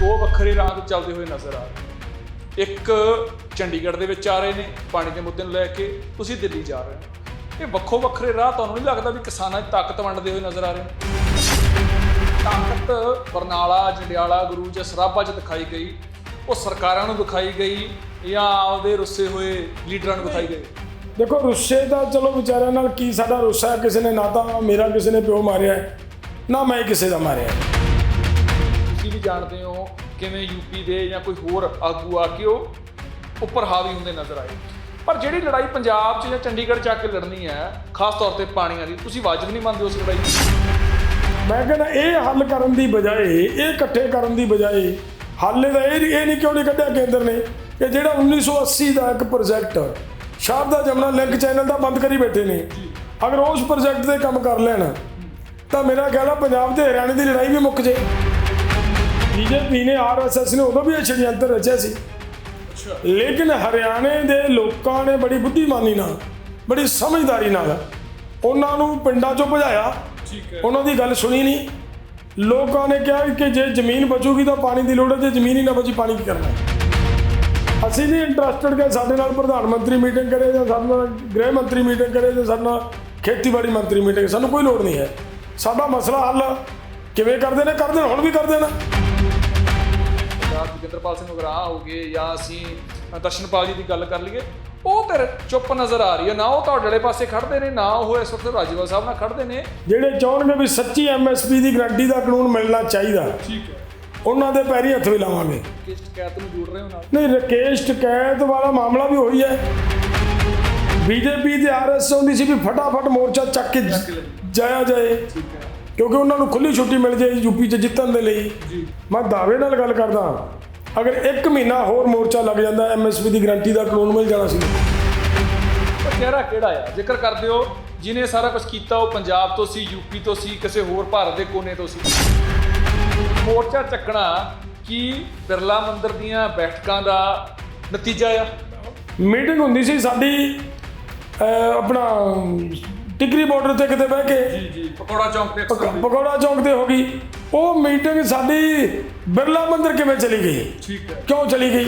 ਦੋ ਵੱਖਰੇ ਰਾਹ ਤੇ ਚੱਲਦੇ ਹੋਏ ਨਜ਼ਰ ਆ ਰਹੇ ਇੱਕ ਚੰਡੀਗੜ੍ਹ ਦੇ ਵਿੱਚ ਆ ਰਹੇ ਨੇ ਪਾਣੀ ਦੇ ਮੁੱਦੇ ਨੂੰ ਲੈ ਕੇ ਤੁਸੀਂ ਦਿੱਲੀ ਜਾ ਰਹੇ ਹੋ। ਇਹ ਵੱਖੋ ਵੱਖਰੇ ਰਾਹ ਤੁਹਾਨੂੰ ਨਹੀਂ ਲੱਗਦਾ ਵੀ ਕਿਸਾਨਾਂ 'ਚ ਤਾਕਤ ਵੰਡਦੇ ਹੋਏ ਨਜ਼ਰ ਆ ਰਹੇ ਨੇ? ਤਾਕਤ ਬਰਨਾਲਾ ਜੰਡਿਆਲਾ ਗੁਰੂ ਚ ਸਰਾਭਾ 'ਚ ਦਿਖਾਈ ਗਈ। ਉਹ ਸਰਕਾਰਾਂ ਨੂੰ ਦਿਖਾਈ ਗਈ ਜਾਂ ਆਪਦੇ ਰੁੱਸੇ ਹੋਏ ਲੀਡਰਾਂ ਨੂੰ ਦਿਖਾਈ ਗਈ? ਦੇਖੋ ਰੁੱਸੇ ਦਾ ਚਲੋ ਵਿਚਾਰਿਆਂ ਨਾਲ ਕੀ ਸਾਡਾ ਰੁੱਸਾ ਹੈ, ਕਿਸੇ ਨੇ ਨਾ ਤਾਂ ਮੇਰਾ ਕਿਸੇ ਨੇ ਪਿਓ ਮਾਰਿਆ ਨਾ ਮੈਂ ਕਿਸੇ ਦਾ ਮਾਰਿਆ ਜਾਣਦੇ ਹੋ ਕਿਵੇਂ ਯੂਪੀ ਦੇ ਜਾਂ ਕੋਈ ਹੋਰ ਆਗੂ ਆ ਕੇ ਉਹ ਉੱਪਰ ਹਾਵੀ ਹੁੰਦੇ ਨਜ਼ਰ ਆਏ। ਪਰ ਜਿਹੜੀ ਲੜਾਈ ਪੰਜਾਬ 'ਚ ਜਾਂ ਚੰਡੀਗੜ੍ਹ 'ਚ ਆ ਕੇ ਲੜਨੀ ਹੈ ਖਾਸ ਤੌਰ ਤੇ ਪਾਣੀਆਂ ਦੀ ਤੁਸੀਂ ਵਾਜਬ ਨਹੀਂ ਮੰਨਦੇ ਉਸ ਲੜਾਈ ਨੂੰ? ਮੈਂ ਕਹਿੰਦਾ ਇਹ ਹੱਲ ਕਰਨ ਦੀ ਬਜਾਏ ਇਹ ਇਕੱਠੇ ਕਰਨ ਦੀ ਬਜਾਏ ਹੱਲ ਇਹਦਾ ਇਹ ਇਹ ਨਹੀਂ ਕਿਉਂ ਨਹੀਂ ਕੱਢਿਆ ਕੇਂਦਰ ਨੇ? ਕਿ ਜਿਹੜਾ 1980 ਦਾ ਇੱਕ project Sharda Jamna link channel ਦਾ ਬੰਦ ਕਰੀ ਬੈਠੇ ਨੇ। ਅਗਰ ਉਸ ਪ੍ਰੋਜੈਕਟ ਤੇ ਕੰਮ ਕਰ ਲੈਣ ਤਾਂ ਮੇਰਾ ਖਿਆਲ ਆ ਪੰਜਾਬ ਤੇ ਹਰਿਆਣੇ ਦੀ ਲੜਾਈ ਵੀ ਮੁੱਕ ਜੇ। ਬੀਜੇਪੀ ਨੇ ਆਰਐਸਐਸ ਨੇ ਉਦੋਂ ਵੀ ਇਹ ਛੜਯੰਤਰ ਰਚਿਆ ਸੀ। ਲੇਕਿਨ ਹਰਿਆਣੇ ਦੇ ਲੋਕਾਂ ਨੇ ਬੜੀ ਬੁੱਧੀਮਾਨੀ ਨਾਲ ਬੜੀ ਸਮਝਦਾਰੀ ਨਾਲ ਉਹਨਾਂ ਨੂੰ ਪਿੰਡਾਂ ਚੋਂ ਭਜਾਇਆ। ਉਹਨਾਂ ਦੀ ਗੱਲ ਸੁਣੀ ਨਹੀਂ। ਲੋਕਾਂ ਨੇ ਕਿਹਾ ਕਿ ਜੇ ਜ਼ਮੀਨ ਬਚੂਗੀ ਤਾਂ ਪਾਣੀ ਦੀ ਲੋੜ ਹੈ ਜੇ ਜ਼ਮੀਨ ਹੀ ਨਾ ਬਚੀ ਪਾਣੀ ਕੀ ਕਰਨਾ ਅਸੀਂ ਨਹੀਂ ਇੰਟਰਸਟਡ ਕਿ ਸਾਡੇ ਨਾਲ ਪ੍ਰਧਾਨ ਮੰਤਰੀ ਮੀਟਿੰਗ ਕਰੇ ਜਾਂ ਸਾਡੇ ਨਾਲ ਗ੍ਰਹਿ ਮੰਤਰੀ ਮੀਟਿੰਗ ਕਰੇ ਜਾਂ ਸਾਡੇ ਨਾਲ ਖੇਤੀਬਾੜੀ ਮੰਤਰੀ ਮੀਟਿੰਗ ਸਾਨੂੰ ਕੋਈ ਲੋੜ ਨਹੀਂ ਹੈ। ਸਾਡਾ ਮਸਲਾ ਹੱਲ ਕਿਵੇਂ ਕਰਦੇ ਨੇ? ਕਰਦੇ ਹੁਣ ਵੀ ਕਰਦੇ ਨੇ। ਜੋਗਿੰਦਰਪਾਲ ਸਿੰਘ ਉਗਰਾਹ ਹੋ ਗਏ ਜਾਂ ਅਸੀਂ ਦਰਸ਼ਨਪਾਲ ਜੀ ਦੀ ਗੱਲ ਕਰ ਲਈਏ ਉਹ ਤੇ ਚੁੱਪ ਨਜ਼ਰ ਆ ਰਹੀ ਹੈ। ਨਾ ਉਹ ਤੁਹਾਡੇ ਪਾਸੇ ਖੜਦੇ ਨੇ ਨਾ ਉਹ ਇਸ ਵਕਤ ਰਾਜੀਵਾਲ ਸਾਹਿਬ ਨਾਲ ਖੜਦੇ ਨੇ। ਜਿਹੜੇ ਚਾਹੁੰਦੇ ਵੀ ਸੱਚੀ ਐਮਐਸਪੀ ਦੀ ਗਰੰਟੀ ਦਾ ਕਾਨੂੰਨ ਮਿਲਣਾ ਚਾਹੀਦਾ ਠੀਕ ਹੈ। ਉਹਨਾਂ ਦੇ ਪੈਰੀ ਹੱਥ ਵੀ ਲਾਵਾਂਗੇ। ਕਿਸ ਸ਼ਿਕਾਇਤ ਨੂੰ ਜੋੜ ਰਹੇ ਹੋ ਨਾਲ? ਨਹੀਂ ਰਕੇਸ਼ ਟਕੈਤ ਵਾਲਾ ਮਾਮਲਾ ਵੀ ਹੋਈ ਹੈ। ਬੀਜੇਪੀ ਤੇ ਆਰਐਸ ਹੁੰਦੀ ਸੀ ਵੀ ਫਟਾਫਟ ਮੋਰਚਾ ਚੱਕ ਕੇ ਜਾਇਆ ਜਾਏ ਕਿਉਂਕਿ ਉਹਨਾਂ ਨੂੰ ਖੁੱਲੀ ਛੁੱਟੀ ਮਿਲ ਜਾਏ ਯੂਪੀ 'ਚ ਜਿੱਤਣ ਦੇ ਲਈ। ਮੈਂ ਦਾਅਵੇ ਨਾਲ ਗੱਲ ਕਰਦਾ ਅਗਰ 1 ਮਹੀਨਾ ਹੋਰ ਮੋਰਚਾ ਲੱਗ ਜਾਂਦਾ ਐਮਐਸਪੀ ਦੀ ਗਰੰਟੀ ਦਾ ਕਾਨੂੰਨ ਮਿਲ ਜਾਣਾ ਸੀ। ਚਿਹਰਾ ਕਿਹੜਾ ਆ? ਜ਼ਿਕਰ ਕਰਦੇ ਹੋ ਜਿਨੇ ਸਾਰਾ ਕੁਝ ਕੀਤਾ ਉਹ ਪੰਜਾਬ ਤੋਂ ਸੀ ਯੂਪੀ ਤੋਂ ਸੀ ਕਿਸੇ ਹੋਰ ਭਾਰਤ ਦੇ ਕੋਨੇ ਤੋਂ ਸੀ। ਮੋਰਚਾ ਚੱਕਣਾ ਕੀ ਬਿਰਲਾ ਮੰਦਿਰ ਦੀਆਂ ਬੈਠਕਾਂ ਦਾ ਨਤੀਜਾ ਆ। ਮੀਟਿੰਗ ਹੁੰਦੀ ਸੀ ਸਾਡੀ ਆਪਣਾ ਟਿਕਰੀ ਬਾਰਡਰ ਤੇ ਕਿਤੇ ਬਹਿ ਕੇ। ਜੀ ਜੀ ਪਕੌੜਾ ਚੌਂਕ ਤੇ। ਪਕੌੜਾ ਚੌਂਕ ਤੇ ਹੋ ਗਈ। ਉਹ ਮੀਟਿੰਗ ਸਾਡੀ ਬਿਰਲਾ ਮੰਦਿਰ ਕਿਵੇਂ ਚਲੀ ਗਈ? ਠੀਕ ਹੈ। ਕਿਉਂ ਚਲੀ ਗਈ?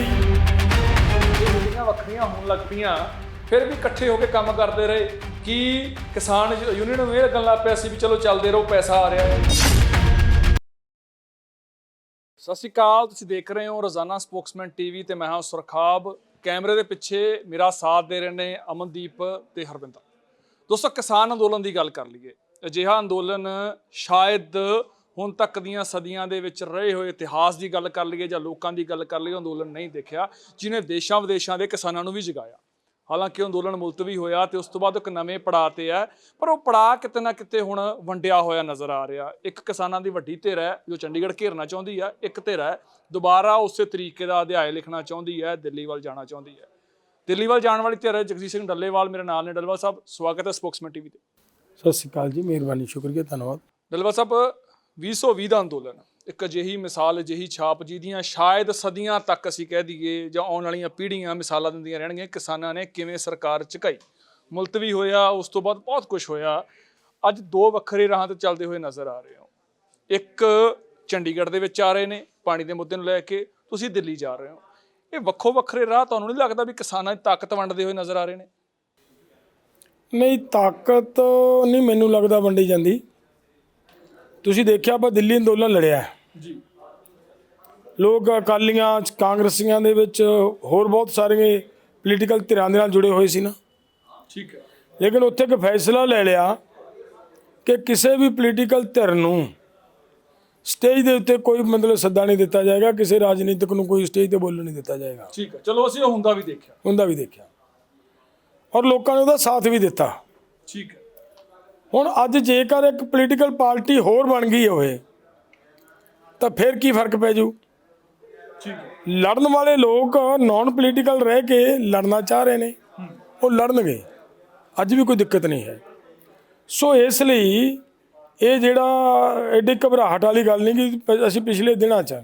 ਜਿਹੜੀਆਂ ਵੱਖਰੀਆਂ ਹੋਣ ਲੱਗ ਪਈਆਂ ਫਿਰ ਵੀ ਇਕੱਠੇ ਹੋ ਕੇ ਕੰਮ ਕਰਦੇ ਰਹੇ। ਕਿ ਕਿਸਾਨ ਯੂਨੀਅਨ ਨੂੰ ਇਹ ਲੱਗ ਪਿਆ ਸੀ ਵੀ ਚਲੋ ਚੱਲਦੇ ਰਹੋ ਪੈਸਾ ਆ ਰਿਹਾ ਹੈ। ਸਤਿ ਸ਼੍ਰੀ ਅਕਾਲ ਤੁਸੀਂ ਦੇਖ ਰਹੇ ਹੋ ਰੋਜ਼ਾਨਾ ਸਪੋਕਸਮੈਨ ਟੀਵੀ ਤੇ ਮੈਂ ਹਾਂ ਸੁਰਖਾਬ। ਕੈਮਰੇ ਦੇ ਪਿੱਛੇ ਮੇਰਾ ਸਾਥ ਦੇ ਰਹੇ ਨੇ ਅਮਨਦੀਪ ਤੇ ਹਰਵਿੰਦਰ। ਦੋਸਤੋ ਕਿਸਾਨ ਅੰਦੋਲਨ ਦੀ ਗੱਲ ਕਰ ਲਈਏ। ਅਜਿਹਾ ਅੰਦੋਲਨ ਸ਼ਾਇਦ ਹੁਣ ਤੱਕ ਦੀਆਂ ਸਦੀਆਂ ਦੇ ਵਿੱਚ ਰਹੇ ਹੋਏ ਇਤਿਹਾਸ ਦੀ ਗੱਲ ਕਰ ਲਈਏ ਜਾਂ ਲੋਕਾਂ ਦੀ ਗੱਲ ਕਰ ਲਈਏ ਅੰਦੋਲਨ ਨਹੀਂ ਦੇਖਿਆ ਜਿਨੇ ਦੇਸ਼ਾਂ ਵਿਦੇਸ਼ਾਂ ਦੇ ਕਿਸਾਨਾਂ ਨੂੰ ਵੀ ਜਗਾਇਆ। ਹਾਲਾਂਕਿ ਅੰਦੋਲਨ ਮੁਲਤਵੀ ਹੋਇਆ ਤੇ ਉਸ ਤੋਂ ਬਾਅਦ ਇੱਕ ਨਵੇਂ ਪੜਾਅ ਤੇ ਹੈ ਪਰ ਉਹ ਪੜਾਅ ਕਿਤੇ ਨਾ ਕਿਤੇ ਹੁਣ ਵੰਡਿਆ ਹੋਇਆ ਨਜ਼ਰ ਆ ਰਿਹਾ। ਇੱਕ ਕਿਸਾਨਾਂ ਦੀ ਵੱਡੀ ਧਿਰ ਹੈ ਜੋ ਚੰਡੀਗੜ੍ਹ ਘੇਰਨਾ ਚਾਹੁੰਦੀ ਹੈ ਇੱਕ ਧਿਰ ਹੈ ਦੁਬਾਰਾ ਉਸੇ ਤਰੀਕੇ ਦਾ ਅਧਿਆਇ ਲਿਖਣਾ ਚਾਹੁੰਦੀ ਹੈ ਦਿੱਲੀ ਵੱਲ ਜਾਣਾ ਚਾਹੁੰਦੀ ਹੈ। ਦਿੱਲੀ ਵੱਲ ਜਾਣ ਵਾਲੀ ਧਿਰ ਹੈ ਜਗਜੀਤ ਸਿੰਘ ਡੱਲੇਵਾਲ ਮੇਰੇ ਨਾਲ ਨੇ ਡੱਲੇਵਾਲ ਸਾਹਿਬ ਸਵਾਗਤ ਹੈ ਸਪੋਕਸਮੈਨ ਟੀਵੀ ਤੇ। ਸਤਿ ਸ਼੍ਰੀ ਅਕਾਲ ਜੀ ਮਿਹਰਬਾਨੀ ਸ਼ੁਕਰੀਆ ਧੰਨਵਾਦ। ਡੱਲੇਵਾਲ ਸਾਹਿਬ 2020 ਦਾ ਅੰਦੋਲਨ। ਇੱਕ ਅਜਿਹੀ ਮਿਸਾਲ, ਅਜਿਹੀ ਛਾਪ ਜਿਹਦੀਆਂ ਸ਼ਾਇਦ ਸਦੀਆਂ ਤੱਕ ਅਸੀਂ ਕਹਿ ਦਈਏ ਜਾਂ ਆਉਣ ਵਾਲੀਆਂ ਪੀੜ੍ਹੀਆਂ ਮਿਸਾਲਾਂ ਦਿੰਦੀਆਂ ਰਹਿਣਗੀਆਂ, ਕਿਸਾਨਾਂ ਨੇ ਕਿਵੇਂ ਸਰਕਾਰ ਝੁਕਾਈ। ਮੁਲਤਵੀ ਹੋਇਆ, ਉਸ ਤੋਂ ਬਾਅਦ ਬਹੁਤ ਕੁਝ ਹੋਇਆ। ਅੱਜ ਦੋ ਵੱਖਰੇ ਰਾਹਾਂ ਤੇ ਚੱਲਦੇ ਹੋਏ ਨਜ਼ਰ ਆ ਰਹੇ ਹੋ। ਇੱਕ ਚੰਡੀਗੜ੍ਹ ਦੇ ਵਿੱਚ ਆ ਰਹੇ ਨੇ, ਪਾਣੀ ਦੇ ਮੁੱਦੇ ਨੂੰ ਲੈ ਕੇ ਤੁਸੀਂ ਦਿੱਲੀ ਜਾ ਰਹੇ ਹੋ। ਇਹ ਵੱਖੋ ਵੱਖਰੇ ਰਾਹ ਤੁਹਾਨੂੰ ਨਹੀਂ ਲੱਗਦਾ ਵੀ ਕਿਸਾਨਾਂ ਦੀ ਤਾਕਤ ਵੰਡਦੇ ਹੋਏ ਨਜ਼ਰ ਆ ਰਹੇ ਨੇ? ਨਹੀਂ, ਤਾਕਤ ਨਹੀਂ ਮੈਨੂੰ ਲੱਗਦਾ ਵੰਡੀ ਜਾਂਦੀ। ਤੁਸੀਂ ਦੇਖਿਆ ਆਪਾਂ ਦਿੱਲੀ ਅੰਦੋਲਨ ਲੜਿਆ। ਜੀ। ਲੋਕ ਅਕਾਲੀਆਂ ਕਾਂਗਰਸੀਆਂ ਦੇ ਵਿੱਚ ਹੋਰ ਬਹੁਤ ਸਾਰੇ ਪੋਲੀਟੀਕਲ ਧਿਰਾਂ ਦੇ ਨਾਲ ਜੁੜੇ ਹੋਏ ਸੀ ਨਾ। ਠੀਕ ਹੈ। ਲੇਕਿਨ ਉੱਥੇ ਇੱਕ ਫੈਸਲਾ ਲੈ ਲਿਆ ਕਿ ਕਿਸੇ ਵੀ ਪੋਲੀਟੀਕਲ ਧਿਰ ਨੂੰ ਸਟੇਜ ਦੇ ਉੱਤੇ ਕੋਈ ਮਤਲਬ ਸੱਦਾ ਨਹੀਂ ਦਿੱਤਾ ਜਾਏਗਾ ਕਿਸੇ ਰਾਜਨੀਤਿਕ ਨੂੰ ਕੋਈ ਸਟੇਜ ਤੇ ਬੋਲਣ ਨਹੀਂ ਦਿੱਤਾ ਜਾਏਗਾ। ਠੀਕ ਹੈ। ਚਲੋ ਅਸੀਂ ਉਹ ਹੁੰਦਾ ਵੀ ਦੇਖਿਆ। ਉਹਦਾ ਵੀ ਦੇਖਿਆ। ਔਰ ਲੋਕਾਂ ਨੇ ਉਹਦਾ ਸਾਥ ਵੀ ਦਿੱਤਾ। ਠੀਕ ਹੈ। ਹੁਣ ਅੱਜ ਜੇਕਰ ਇੱਕ ਪੋਲੀਟੀਕਲ ਪਾਰਟੀ ਹੋਰ ਬਣ ਗਈ ਹੋਵੇ, ਤਾਂ ਫਿਰ ਕੀ ਫ਼ਰਕ ਪੈ ਜੂ? ਲੜਨ ਵਾਲੇ ਲੋਕ ਨਾਨ ਪੋਲੀਟੀਕਲ ਰਹਿ ਕੇ ਲੜਨਾ ਚਾਹ ਰਹੇ ਨੇ। ਉਹ ਲੜਨਗੇ। ਅੱਜ ਵੀ ਕੋਈ ਦਿੱਕਤ ਨਹੀਂ ਹੈ। ਸੋ ਇਸ ਲਈ ਇਹ ਜਿਹੜਾ ਐਡੀ ਘਬਰਾਹਟ ਵਾਲੀ ਗੱਲ ਨਹੀਂ ਕਿ ਅਸੀਂ ਪਿਛਲੇ ਦਿਨਾਂ 'ਚ,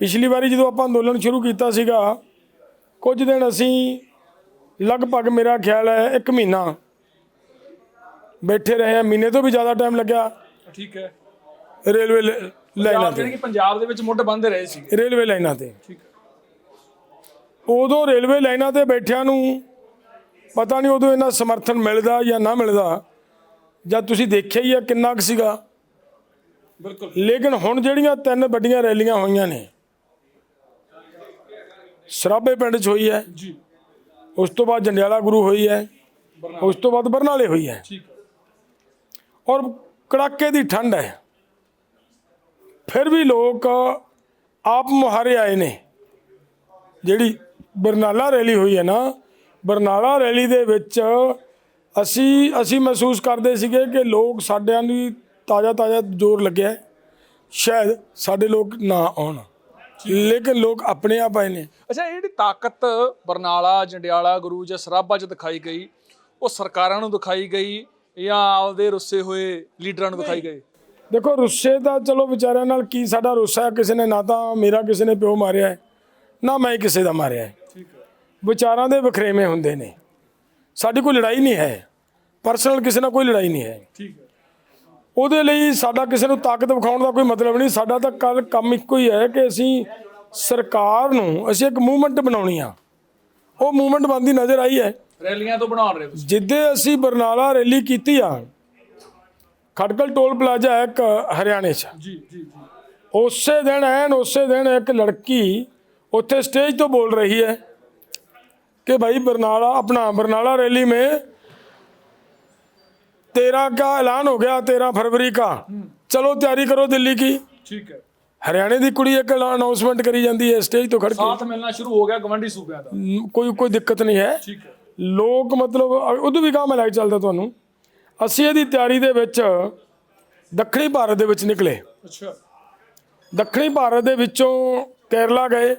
ਪਿਛਲੀ ਵਾਰੀ ਜਦੋਂ ਆਪਾਂ ਅੰਦੋਲਨ ਸ਼ੁਰੂ ਕੀਤਾ ਸੀਗਾ, ਕੁਝ ਦਿਨ ਅਸੀਂ ਲਗਭਗ ਮੇਰਾ ਖਿਆਲ ਹੈ ਇੱਕ ਮਹੀਨਾ ਬੈਠੇ ਰਹੇ ਹਾਂ ਮਹੀਨੇ ਤੋਂ ਵੀ ਜ਼ਿਆਦਾ ਟਾਈਮ ਲੱਗਿਆ। ਠੀਕ ਹੈ। ਰੇਲਵੇ ਲ- ਲਾਈਨਾਂ ਪੰਜਾਬ ਤੇ। ਜਿਹੜੇ ਕਿ ਪੰਜਾਬ ਦੇ ਵਿੱਚ ਮੁੱਢ ਬੰਦੇ ਰਹੇ ਸੀ। ਰੇਲਵੇ ਲਾਈਨਾਂ ਤੇ। ਠੀਕ ਉਦੋਂ ਰੇਲਵੇ ਲਾਈਨਾਂ ਤੇ ਬੈਠਿਆਂ ਨੂੰ ਪਤਾ ਨਹੀਂ ਉਦੋਂ ਇਹਨਾਂ ਸਮਰਥਨ ਮਿਲਦਾ ਜਾਂ ਨਾ ਮਿਲਦਾ। ਜਦ ਤੁਸੀਂ ਦੇਖਿਆ ਹੀ ਆ ਕਿੰਨਾ ਕੁ ਸੀਗਾ। ਬਿਲਕੁਲ। ਲੇਕਿਨ ਹੁਣ ਜਿਹੜੀਆਂ ਤਿੰਨ ਵੱਡੀਆਂ ਰੈਲੀਆਂ ਹੋਈਆਂ ਨੇ ਸਰਾਬੇ ਪਿੰਡ 'ਚ ਹੋਈ ਹੈ। ਜੀ। ਉਸ ਤੋਂ ਬਾਅਦ ਜੰਡਿਆਲਾ ਗੁਰੂ ਹੋਈ ਹੈ। ਉਸ ਤੋਂ ਬਾਅਦ ਬਰਨਾਲੇ ਹੋਈ ਹੈ। ਠੀਕ ਔਰ ਕੜਾਕੇ ਦੀ ਠੰਡ ਹੈ। ਫਿਰ ਵੀ ਲੋਕ ਆਪ ਮੁਹਾਰੇ ਆਏ ਨੇ। ਜਿਹੜੀ ਬਰਨਾਲਾ ਰੈਲੀ ਹੋਈ ਹੈ ਨਾ, ਬਰਨਾਲਾ ਰੈਲੀ ਦੇ ਵਿੱਚ ਅਸੀਂ ਅਸੀਂ ਮਹਿਸੂਸ ਕਰਦੇ ਸੀਗੇ ਕਿ ਲੋਕ ਸਾਡਿਆਂ ਦੀ ਤਾਜ਼ਾ ਤਾਜ਼ਾ ਜ਼ੋਰ ਲੱਗਿਆ ਸ਼ਾਇਦ ਸਾਡੇ ਲੋਕ ਨਾ ਆਉਣ। ਲੇਕਿਨ ਲੋਕ ਆਪਣੇ ਆਪ ਆਏ ਨੇ। ਅੱਛਾ, ਇਹ ਜਿਹੜੀ ਤਾਕਤ ਬਰਨਾਲਾ, ਜੰਡਿਆਲਾ ਗੁਰੂ ਜਾਂ ਸਰਾਭਾ ਚ ਦਿਖਾਈ ਗਈ, ਉਹ ਸਰਕਾਰਾਂ ਨੂੰ ਦਿਖਾਈ ਗਈ ਜਾਂ ਆਪਦੇ ਰੁੱਸੇ ਹੋਏ ਲੀਡਰਾਂ ਨੂੰ ਦਿਖਾਈ ਗਈ ਦੇਖੋ ਰੁੱਸੇ ਦਾ ਚਲੋ ਵਿਚਾਰਿਆਂ ਨਾਲ ਕੀ ਸਾਡਾ ਰੁੱਸਾ ਹੈ? ਕਿਸੇ ਨੇ ਨਾ ਤਾਂ ਮੇਰਾ ਕਿਸੇ ਨੇ ਪਿਓ ਮਾਰਿਆ ਹੈ ਨਾ ਮੈਂ ਕਿਸੇ ਦਾ ਮਾਰਿਆ ਹੈ। ਵਿਚਾਰਾਂ ਦੇ ਵਖਰੇਵੇਂ ਹੁੰਦੇ ਨੇ। ਸਾਡੀ ਕੋਈ ਲੜਾਈ ਨਹੀਂ ਹੈ। ਪਰਸਨਲ ਕਿਸੇ ਨਾਲ ਕੋਈ ਲੜਾਈ ਨਹੀਂ ਹੈ। ਠੀਕ ਹੈ। ਉਹਦੇ ਲਈ ਸਾਡਾ ਕਿਸੇ ਨੂੰ ਤਾਕਤ ਵਿਖਾਉਣ ਦਾ ਕੋਈ ਮਤਲਬ ਨਹੀਂ। ਸਾਡਾ ਤਾਂ ਕੱਲ ਕੰਮ ਇੱਕੋ ਹੀ ਹੈ ਕਿ ਅਸੀਂ ਸਰਕਾਰ ਨੂੰ ਅਸੀਂ ਇੱਕ ਮੂਵਮੈਂਟ ਬਣਾਉਣੀ ਆ। ਉਹ ਮੂਵਮੈਂਟ ਬੰਦੀ ਨਜ਼ਰ ਆਈ ਹੈ। ਰੈਲੀਆਂ ਤੋਂ ਬਣਾ ਰਹੇ ਤੁਸੀਂ ਜਿੱਦੇ ਅਸੀਂ ਬਰਨਾਲਾ ਰੈਲੀ ਕੀਤੀ ਆ ਖਟਕਲ ਟੋਲ ਪਲਾਜ਼ਾ ਹੈ ਇੱਕ ਹਰਿਆਣੇ 'ਚ ਜੀ ਜੀ ਜੀ ਉਸੇ ਦਿਨ ਐਨ ਉਸੇ ਦਿਨ ਇੱਕ ਲੜਕੀ ਉੱਥੇ स्टेज तो बोल रही है कि भाई बरनाला अपना बरनाला रैली में तेरह का ऐलान हो गया तेरह फरवरी का चलो तैयारी करो दिल्ली की ਠੀਕ ਹੈ ਹਰਿਆਣੇ ਦੀ ਕੁੜੀ ਇੱਕ ਅਨਾਉਂਸਮੈਂਟ ਕਰੀ ਜਾਂਦੀ ਹੈ ਸਟੇਜ ਤੋਂ ਖੜ ਕੇ ਸਾਥ ਮਿਲਣਾ ਸ਼ੁਰੂ ਹੋ ਗਿਆ ਗਵੰਡੀ ਸੂਬਿਆਂ ਦਾ ਮ, ਕੋਈ ਕੋਈ ਦਿੱਕਤ ਨਹੀਂ ਹੈ ਠੀਕ ਹੈ ਲੋਕ ਮਤਲਬ ਉਦੋਂ ਵੀ ਕਹਾਂ ਮੈਂ ਲਾਈਟ ਚੱਲਦਾ ਤੁਹਾਨੂੰ। ਅਸੀਂ ਇਹਦੀ ਤਿਆਰੀ ਦੇ ਵਿੱਚ ਦੱਖਣੀ ਭਾਰਤ ਦੇ ਵਿੱਚ ਨਿਕਲੇ। ਅੱਛਾ। ਦੱਖਣੀ ਭਾਰਤ ਦੇ ਵਿੱਚੋਂ ਕੇਰਲਾ ਗਏ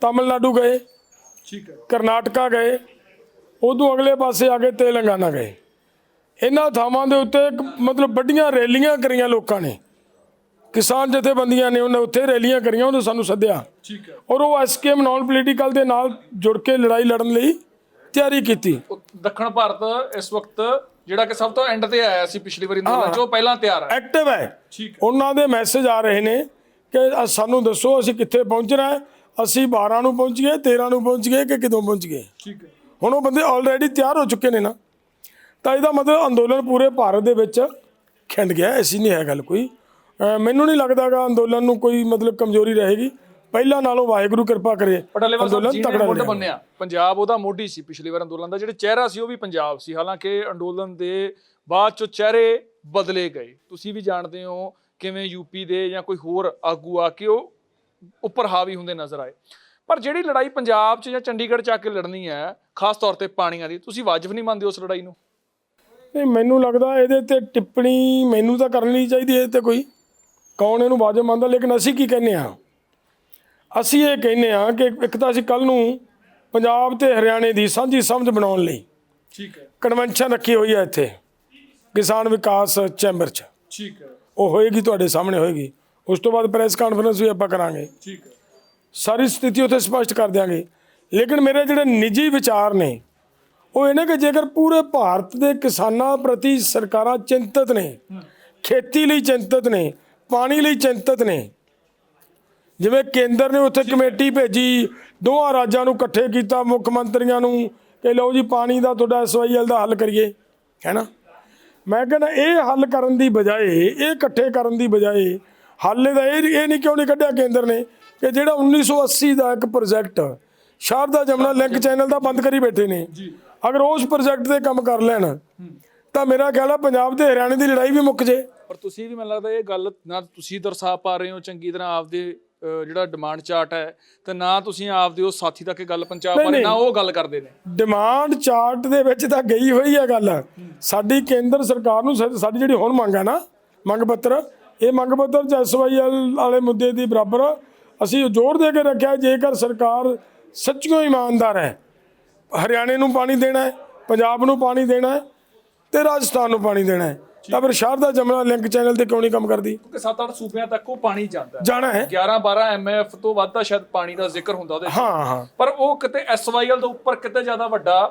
ਤਾਮਿਲਨਾਡੂ ਗਏ ਠੀਕ ਹੈ। ਕਰਨਾਟਕਾ ਗਏ ਉਦੋਂ ਅਗਲੇ ਪਾਸੇ ਆ ਕੇ ਤੇਲੰਗਾਨਾ ਗਏ। ਇਹਨਾਂ ਥਾਵਾਂ ਦੇ ਉੱਤੇ ਇੱਕ ਮਤਲਬ ਵੱਡੀਆਂ ਰੈਲੀਆਂ ਕਰੀਆਂ ਲੋਕਾਂ ਨੇ। ਕਿਸਾਨ ਜਥੇਬੰਦੀਆਂ ਨੇ ਉਹਨੇ ਉੱਥੇ ਰੈਲੀਆਂ ਕਰੀਆਂ ਉਹਨੇ ਸਾਨੂੰ ਸੱਦਿਆ। ਠੀਕ ਹੈ। ਔਰ ਉਹ ਐਸਕੇਐਮ ਨਾਨ ਪੋਲੀਟੀਕਲ ਦੇ ਨਾਲ ਜੁੜ ਕੇ ਲੜਾਈ ਲੜਨ ਲਈ ਤਿਆਰੀ ਕੀਤੀ। ਦੱਖਣ ਭਾਰਤ ਇਸ ਵਕਤ ਜਿਹੜਾ ਕਿ ਸਭ ਤੋਂ ਐਂਡ ਤੇ ਆਇਆ ਸੀ ਪਿਛਲੀ ਵਾਰੀ ਚ ਉਹ ਪਹਿਲਾਂ ਤਿਆਰ ਹੈ। ਐਕਟਿਵ ਹੈ। ਠੀਕ ਉਹਨਾਂ ਦੇ ਮੈਸੇਜ ਆ ਰਹੇ ਨੇ ਕਿ ਸਾਨੂੰ ਦੱਸੋ ਅਸੀਂ ਕਿੱਥੇ ਪਹੁੰਚਣਾ ਹੈ। ਅਸੀਂ 12 ਨੂੰ ਪਹੁੰਚ ਗਏ 13 ਨੂੰ ਪਹੁੰਚ ਗਏ ਕਿ ਕਿਦੋਂ ਪਹੁੰਚ ਗਏ। ਠੀਕ ਹੈ। ਹੁਣ ਉਹ ਬੰਦੇ ਆਲਰੇਡੀ ਤਿਆਰ ਹੋ ਚੁੱਕੇ ਨੇ ਨਾ। ਤਾਂ ਇਹਦਾ ਮਤਲਬ ਅੰਦੋਲਨ ਪੂਰੇ ਭਾਰਤ ਦੇ ਵਿੱਚ ਖਿੰਡ ਗਿਆ ਐਸੀ ਨਹੀਂ ਹੈ ਗੱਲ ਕੋਈ। ਮੈਨੂੰ ਨਹੀਂ ਲੱਗਦਾਗਾ ਅੰਦੋਲਨ ਨੂੰ ਕੋਈ ਮਤਲਬ ਕਮਜ਼ੋਰੀ ਰਹੇਗੀ। ਪਹਿਲਾਂ ਨਾਲੋਂ ਵਾਹਿਗੁਰੂ ਕਿਰਪਾ ਕਰੇ ਅੰਦੋਲਨ ਤਕੜਾ ਮੁੱਢ ਬਣਿਆ। ਪੰਜਾਬ ਉਹਦਾ ਮੋਢੀ ਸੀ ਪਿਛਲੀ ਵਾਰ ਅੰਦੋਲਨ ਦਾ ਜਿਹੜੇ ਚਿਹਰਾ ਸੀ ਉਹ ਵੀ ਪੰਜਾਬ ਸੀ। ਹਾਲਾਂਕਿ ਅੰਦੋਲਨ ਦੇ ਬਾਅਦ ਚੋਂ ਚਿਹਰੇ ਬਦਲੇ ਗਏ। ਤੁਸੀਂ ਵੀ ਜਾਣਦੇ ਹੋ ਕਿਵੇਂ ਯੂਪੀ ਦੇ ਜਾਂ ਕੋਈ ਹੋਰ ਆਗੂ ਆ ਕੇ ਉਹ ਉੱਪਰ ਹਾਵੀ ਹੁੰਦੇ ਨਜ਼ਰ ਆਏ। ਪਰ ਜਿਹੜੀ ਲੜਾਈ ਪੰਜਾਬ 'ਚ ਜਾਂ ਚੰਡੀਗੜ੍ਹ 'ਚ ਆ ਕੇ ਲੜਨੀ ਹੈ ਖਾਸ ਤੌਰ ਤੇ ਪਾਣੀਆਂ ਦੀ ਤੁਸੀਂ ਵਾਜਬ ਨਹੀਂ ਮੰਨਦੇ ਉਸ ਲੜਾਈ ਨੂੰ? ਨਹੀਂ ਮੈਨੂੰ ਲੱਗਦਾ ਇਹਦੇ ਤੇ ਟਿੱਪਣੀ ਮੈਨੂੰ ਤਾਂ ਕਰਨੀ ਚਾਹੀਦੀ ਇਹ ਤੇ ਕੋਈ। ਕੌਣ ਇਹਨੂੰ ਵਾਜਬ ਮੰਨਦਾ? ਲੇਕਿਨ ਅਸੀਂ ਕੀ ਕਹਿੰਦੇ ਆ ਅਸੀਂ ਇਹ ਕਹਿੰਦੇ ਆ ਕਿ ਇੱਕ ਤਾਂ ਅਸੀਂ ਕੱਲ ਨੂੰ ਪੰਜਾਬ ਤੇ ਹਰਿਆਣੇ ਦੀ ਸਾਂਝੀ ਸਮਝ ਬਣਾਉਣ ਲਈ ਠੀਕ ਹੈ। ਕਨਵੈਨਸ਼ਨ ਰੱਖੀ ਹੋਈ ਹੈ ਇੱਥੇ ਕਿਸਾਨ ਵਿਕਾਸ ਚੈਂਬਰ 'ਚ। ਠੀਕ ਹੈ। ਉਹ ਹੋਏਗੀ ਤੁਹਾਡੇ ਸਾਹਮਣੇ ਹੋਏਗੀ। ਉਸ ਤੋਂ ਬਾਅਦ ਪ੍ਰੈਸ ਕਾਨਫਰੰਸ ਵੀ ਆਪਾਂ ਕਰਾਂਗੇ। ਠੀਕ ਹੈ। ਸਾਰੀ ਸਥਿਤੀ ਉੱਥੇ ਸਪਸ਼ਟ ਕਰ ਦਿਆਂਗੇ। ਲੇਕਿਨ ਮੇਰੇ ਜਿਹੜੇ ਨਿੱਜੀ ਵਿਚਾਰ ਨੇ ਉਹ ਇਹ ਨੇ ਕਿ ਜੇਕਰ ਪੂਰੇ ਭਾਰਤ ਦੇ ਕਿਸਾਨਾਂ ਪ੍ਰਤੀ ਸਰਕਾਰਾਂ ਚਿੰਤਤ ਨੇ ਖੇਤੀ ਲਈ ਚਿੰਤਤ ਨੇ ਪਾਣੀ ਲਈ ਚਿੰਤਤ ਨੇ। ਜਿਵੇਂ ਕੇਂਦਰ ਨੇ ਉੱਥੇ ਕਮੇਟੀ ਭੇਜੀ ਦੋਹਾਂ ਰਾਜਾਂ ਨੂੰ ਇਕੱਠੇ ਕੀਤਾ ਮੁੱਖ ਮੰਤਰੀਆਂ ਨੂੰ ਕਿ ਲਓ ਜੀ ਪਾਣੀ ਦਾ ਤੁਹਾਡਾ ਐਸਵਾਈਐਲ ਦਾ ਹੱਲ ਕਰੀਏ ਹੈਨਾ ਮੈਂ ਕਹਿੰਦਾ ਇਹ ਹੱਲ ਕਰਨ ਦੀ ਬਜਾਏ ਇਹ ਇਕੱਠੇ ਕਰਨ ਦੀ ਬਜਾਏ ਹੱਲ ਦਾ ਇਹ ਇਹ ਨਹੀਂ ਕਿਉਂ ਨਹੀਂ ਕੱਢਿਆ ਕੇਂਦਰ ਨੇ ਕਿ ਜਿਹੜਾ 1980 ਦਾ ਇੱਕ project Sharda Jamna link channel ਦਾ ਬੰਦ ਕਰੀ ਬੈਠੇ ਨੇ। ਜੀ। ਅਗਰ ਉਸ ਪ੍ਰੋਜੈਕਟ ਤੇ ਕੰਮ ਕਰ ਲੈਣ ਤਾਂ ਮੇਰਾ ਖਿਆਲ ਆ ਪੰਜਾਬ ਤੇ ਹਰਿਆਣੇ ਦੀ ਲੜਾਈ ਵੀ ਮੁੱਕ ਜੇ। ਪਰ ਤੁਸੀਂ ਵੀ ਮੈਨੂੰ ਲੱਗਦਾ ਇਹ ਗੱਲ ਨਾ ਤੁਸੀਂ ਦਰਸਾ ਪਾ ਰਹੇ ਹੋ ਚੰਗੀ ਤਰ੍ਹਾਂ ਆਪਦੇ ਜਿਹੜਾ ਡਿਮਾਂਡ ਚਾਰਟ ਹੈ ਤੇ ਨਾ ਤੁਸੀਂ ਆਪਦੇ ਉਹ ਸਾਥੀ ਤੱਕ ਇਹ ਗੱਲ ਪਹੁੰਚਾ ਪਾ ਰਹੇ ਨਾ ਉਹ ਗੱਲ ਕਰਦੇ ਨੇ। ਡਿਮਾਂਡ ਚਾਰਟ ਦੇ ਵਿੱਚ ਤਾਂ ਗਈ ਹੋਈ ਹੈ ਗੱਲ। ਸਾਡੀ ਕੇਂਦਰ ਸਰਕਾਰ ਨੂੰ ਸਾਡੀ ਜਿਹੜੀ ਹੁਣ ਮੰਗ ਹੈ ਨਾ ਮੰਗ ਪੱਤਰ ਇਹ ਮੰਗ ਪੱਤਰ ਐਸਵਾਈਐਲ ਵਾਲੇ ਮੁੱਦੇ ਦੀ ਬਰਾਬਰ ਅਸੀਂ ਜ਼ੋਰ ਦੇ ਕੇ ਰੱਖਿਆ ਜੇਕਰ ਸਰਕਾਰ ਸੱਚੀਓ ਇਮਾਨਦਾਰ ਹੈ ਹਰਿਆਣੇ ਨੂੰ ਪਾਣੀ ਦੇਣਾ ਹੈ ਪੰਜਾਬ ਨੂੰ ਪਾਣੀ ਦੇਣਾ ਹੈ ਤੇ ਰਾਜਸਥਾਨ ਨੂੰ ਪਾਣੀ ਦੇਣਾ ਹੈ ਤਾਂ ਫਿਰ ਸ਼ਾਰਦਾ ਜਮਨਾ ਲਿੰਕ ਚੈਨਲ ਤੇ ਕਿਉਂ ਨਹੀਂ ਕੰਮ ਕਰਦੀ? ਕਿਉਂਕਿ 7-8 ਸੂਬਿਆਂ ਤੱਕ ਉਹ ਪਾਣੀ ਜਾਂਦਾ ਹੈ। ਜਾਣਾ ਹੈ। 11-12 ਐਮਐਫ ਤੋਂ ਵੱਧ ਤਾਂ ਸ਼ਾਇਦ ਪਾਣੀ ਦਾ ਜ਼ਿਕਰ ਹੁੰਦਾ ਉਹਦੇ 'ਚ। ਹਾਂ ਹਾਂ। ਪਰ ਉਹ ਕਿਤੇ ਐਸਵਾਈਐਲ ਤੋਂ ਉੱਪਰ ਕਿਤੇ ਜ਼ਿਆਦਾ ਵੱਡਾ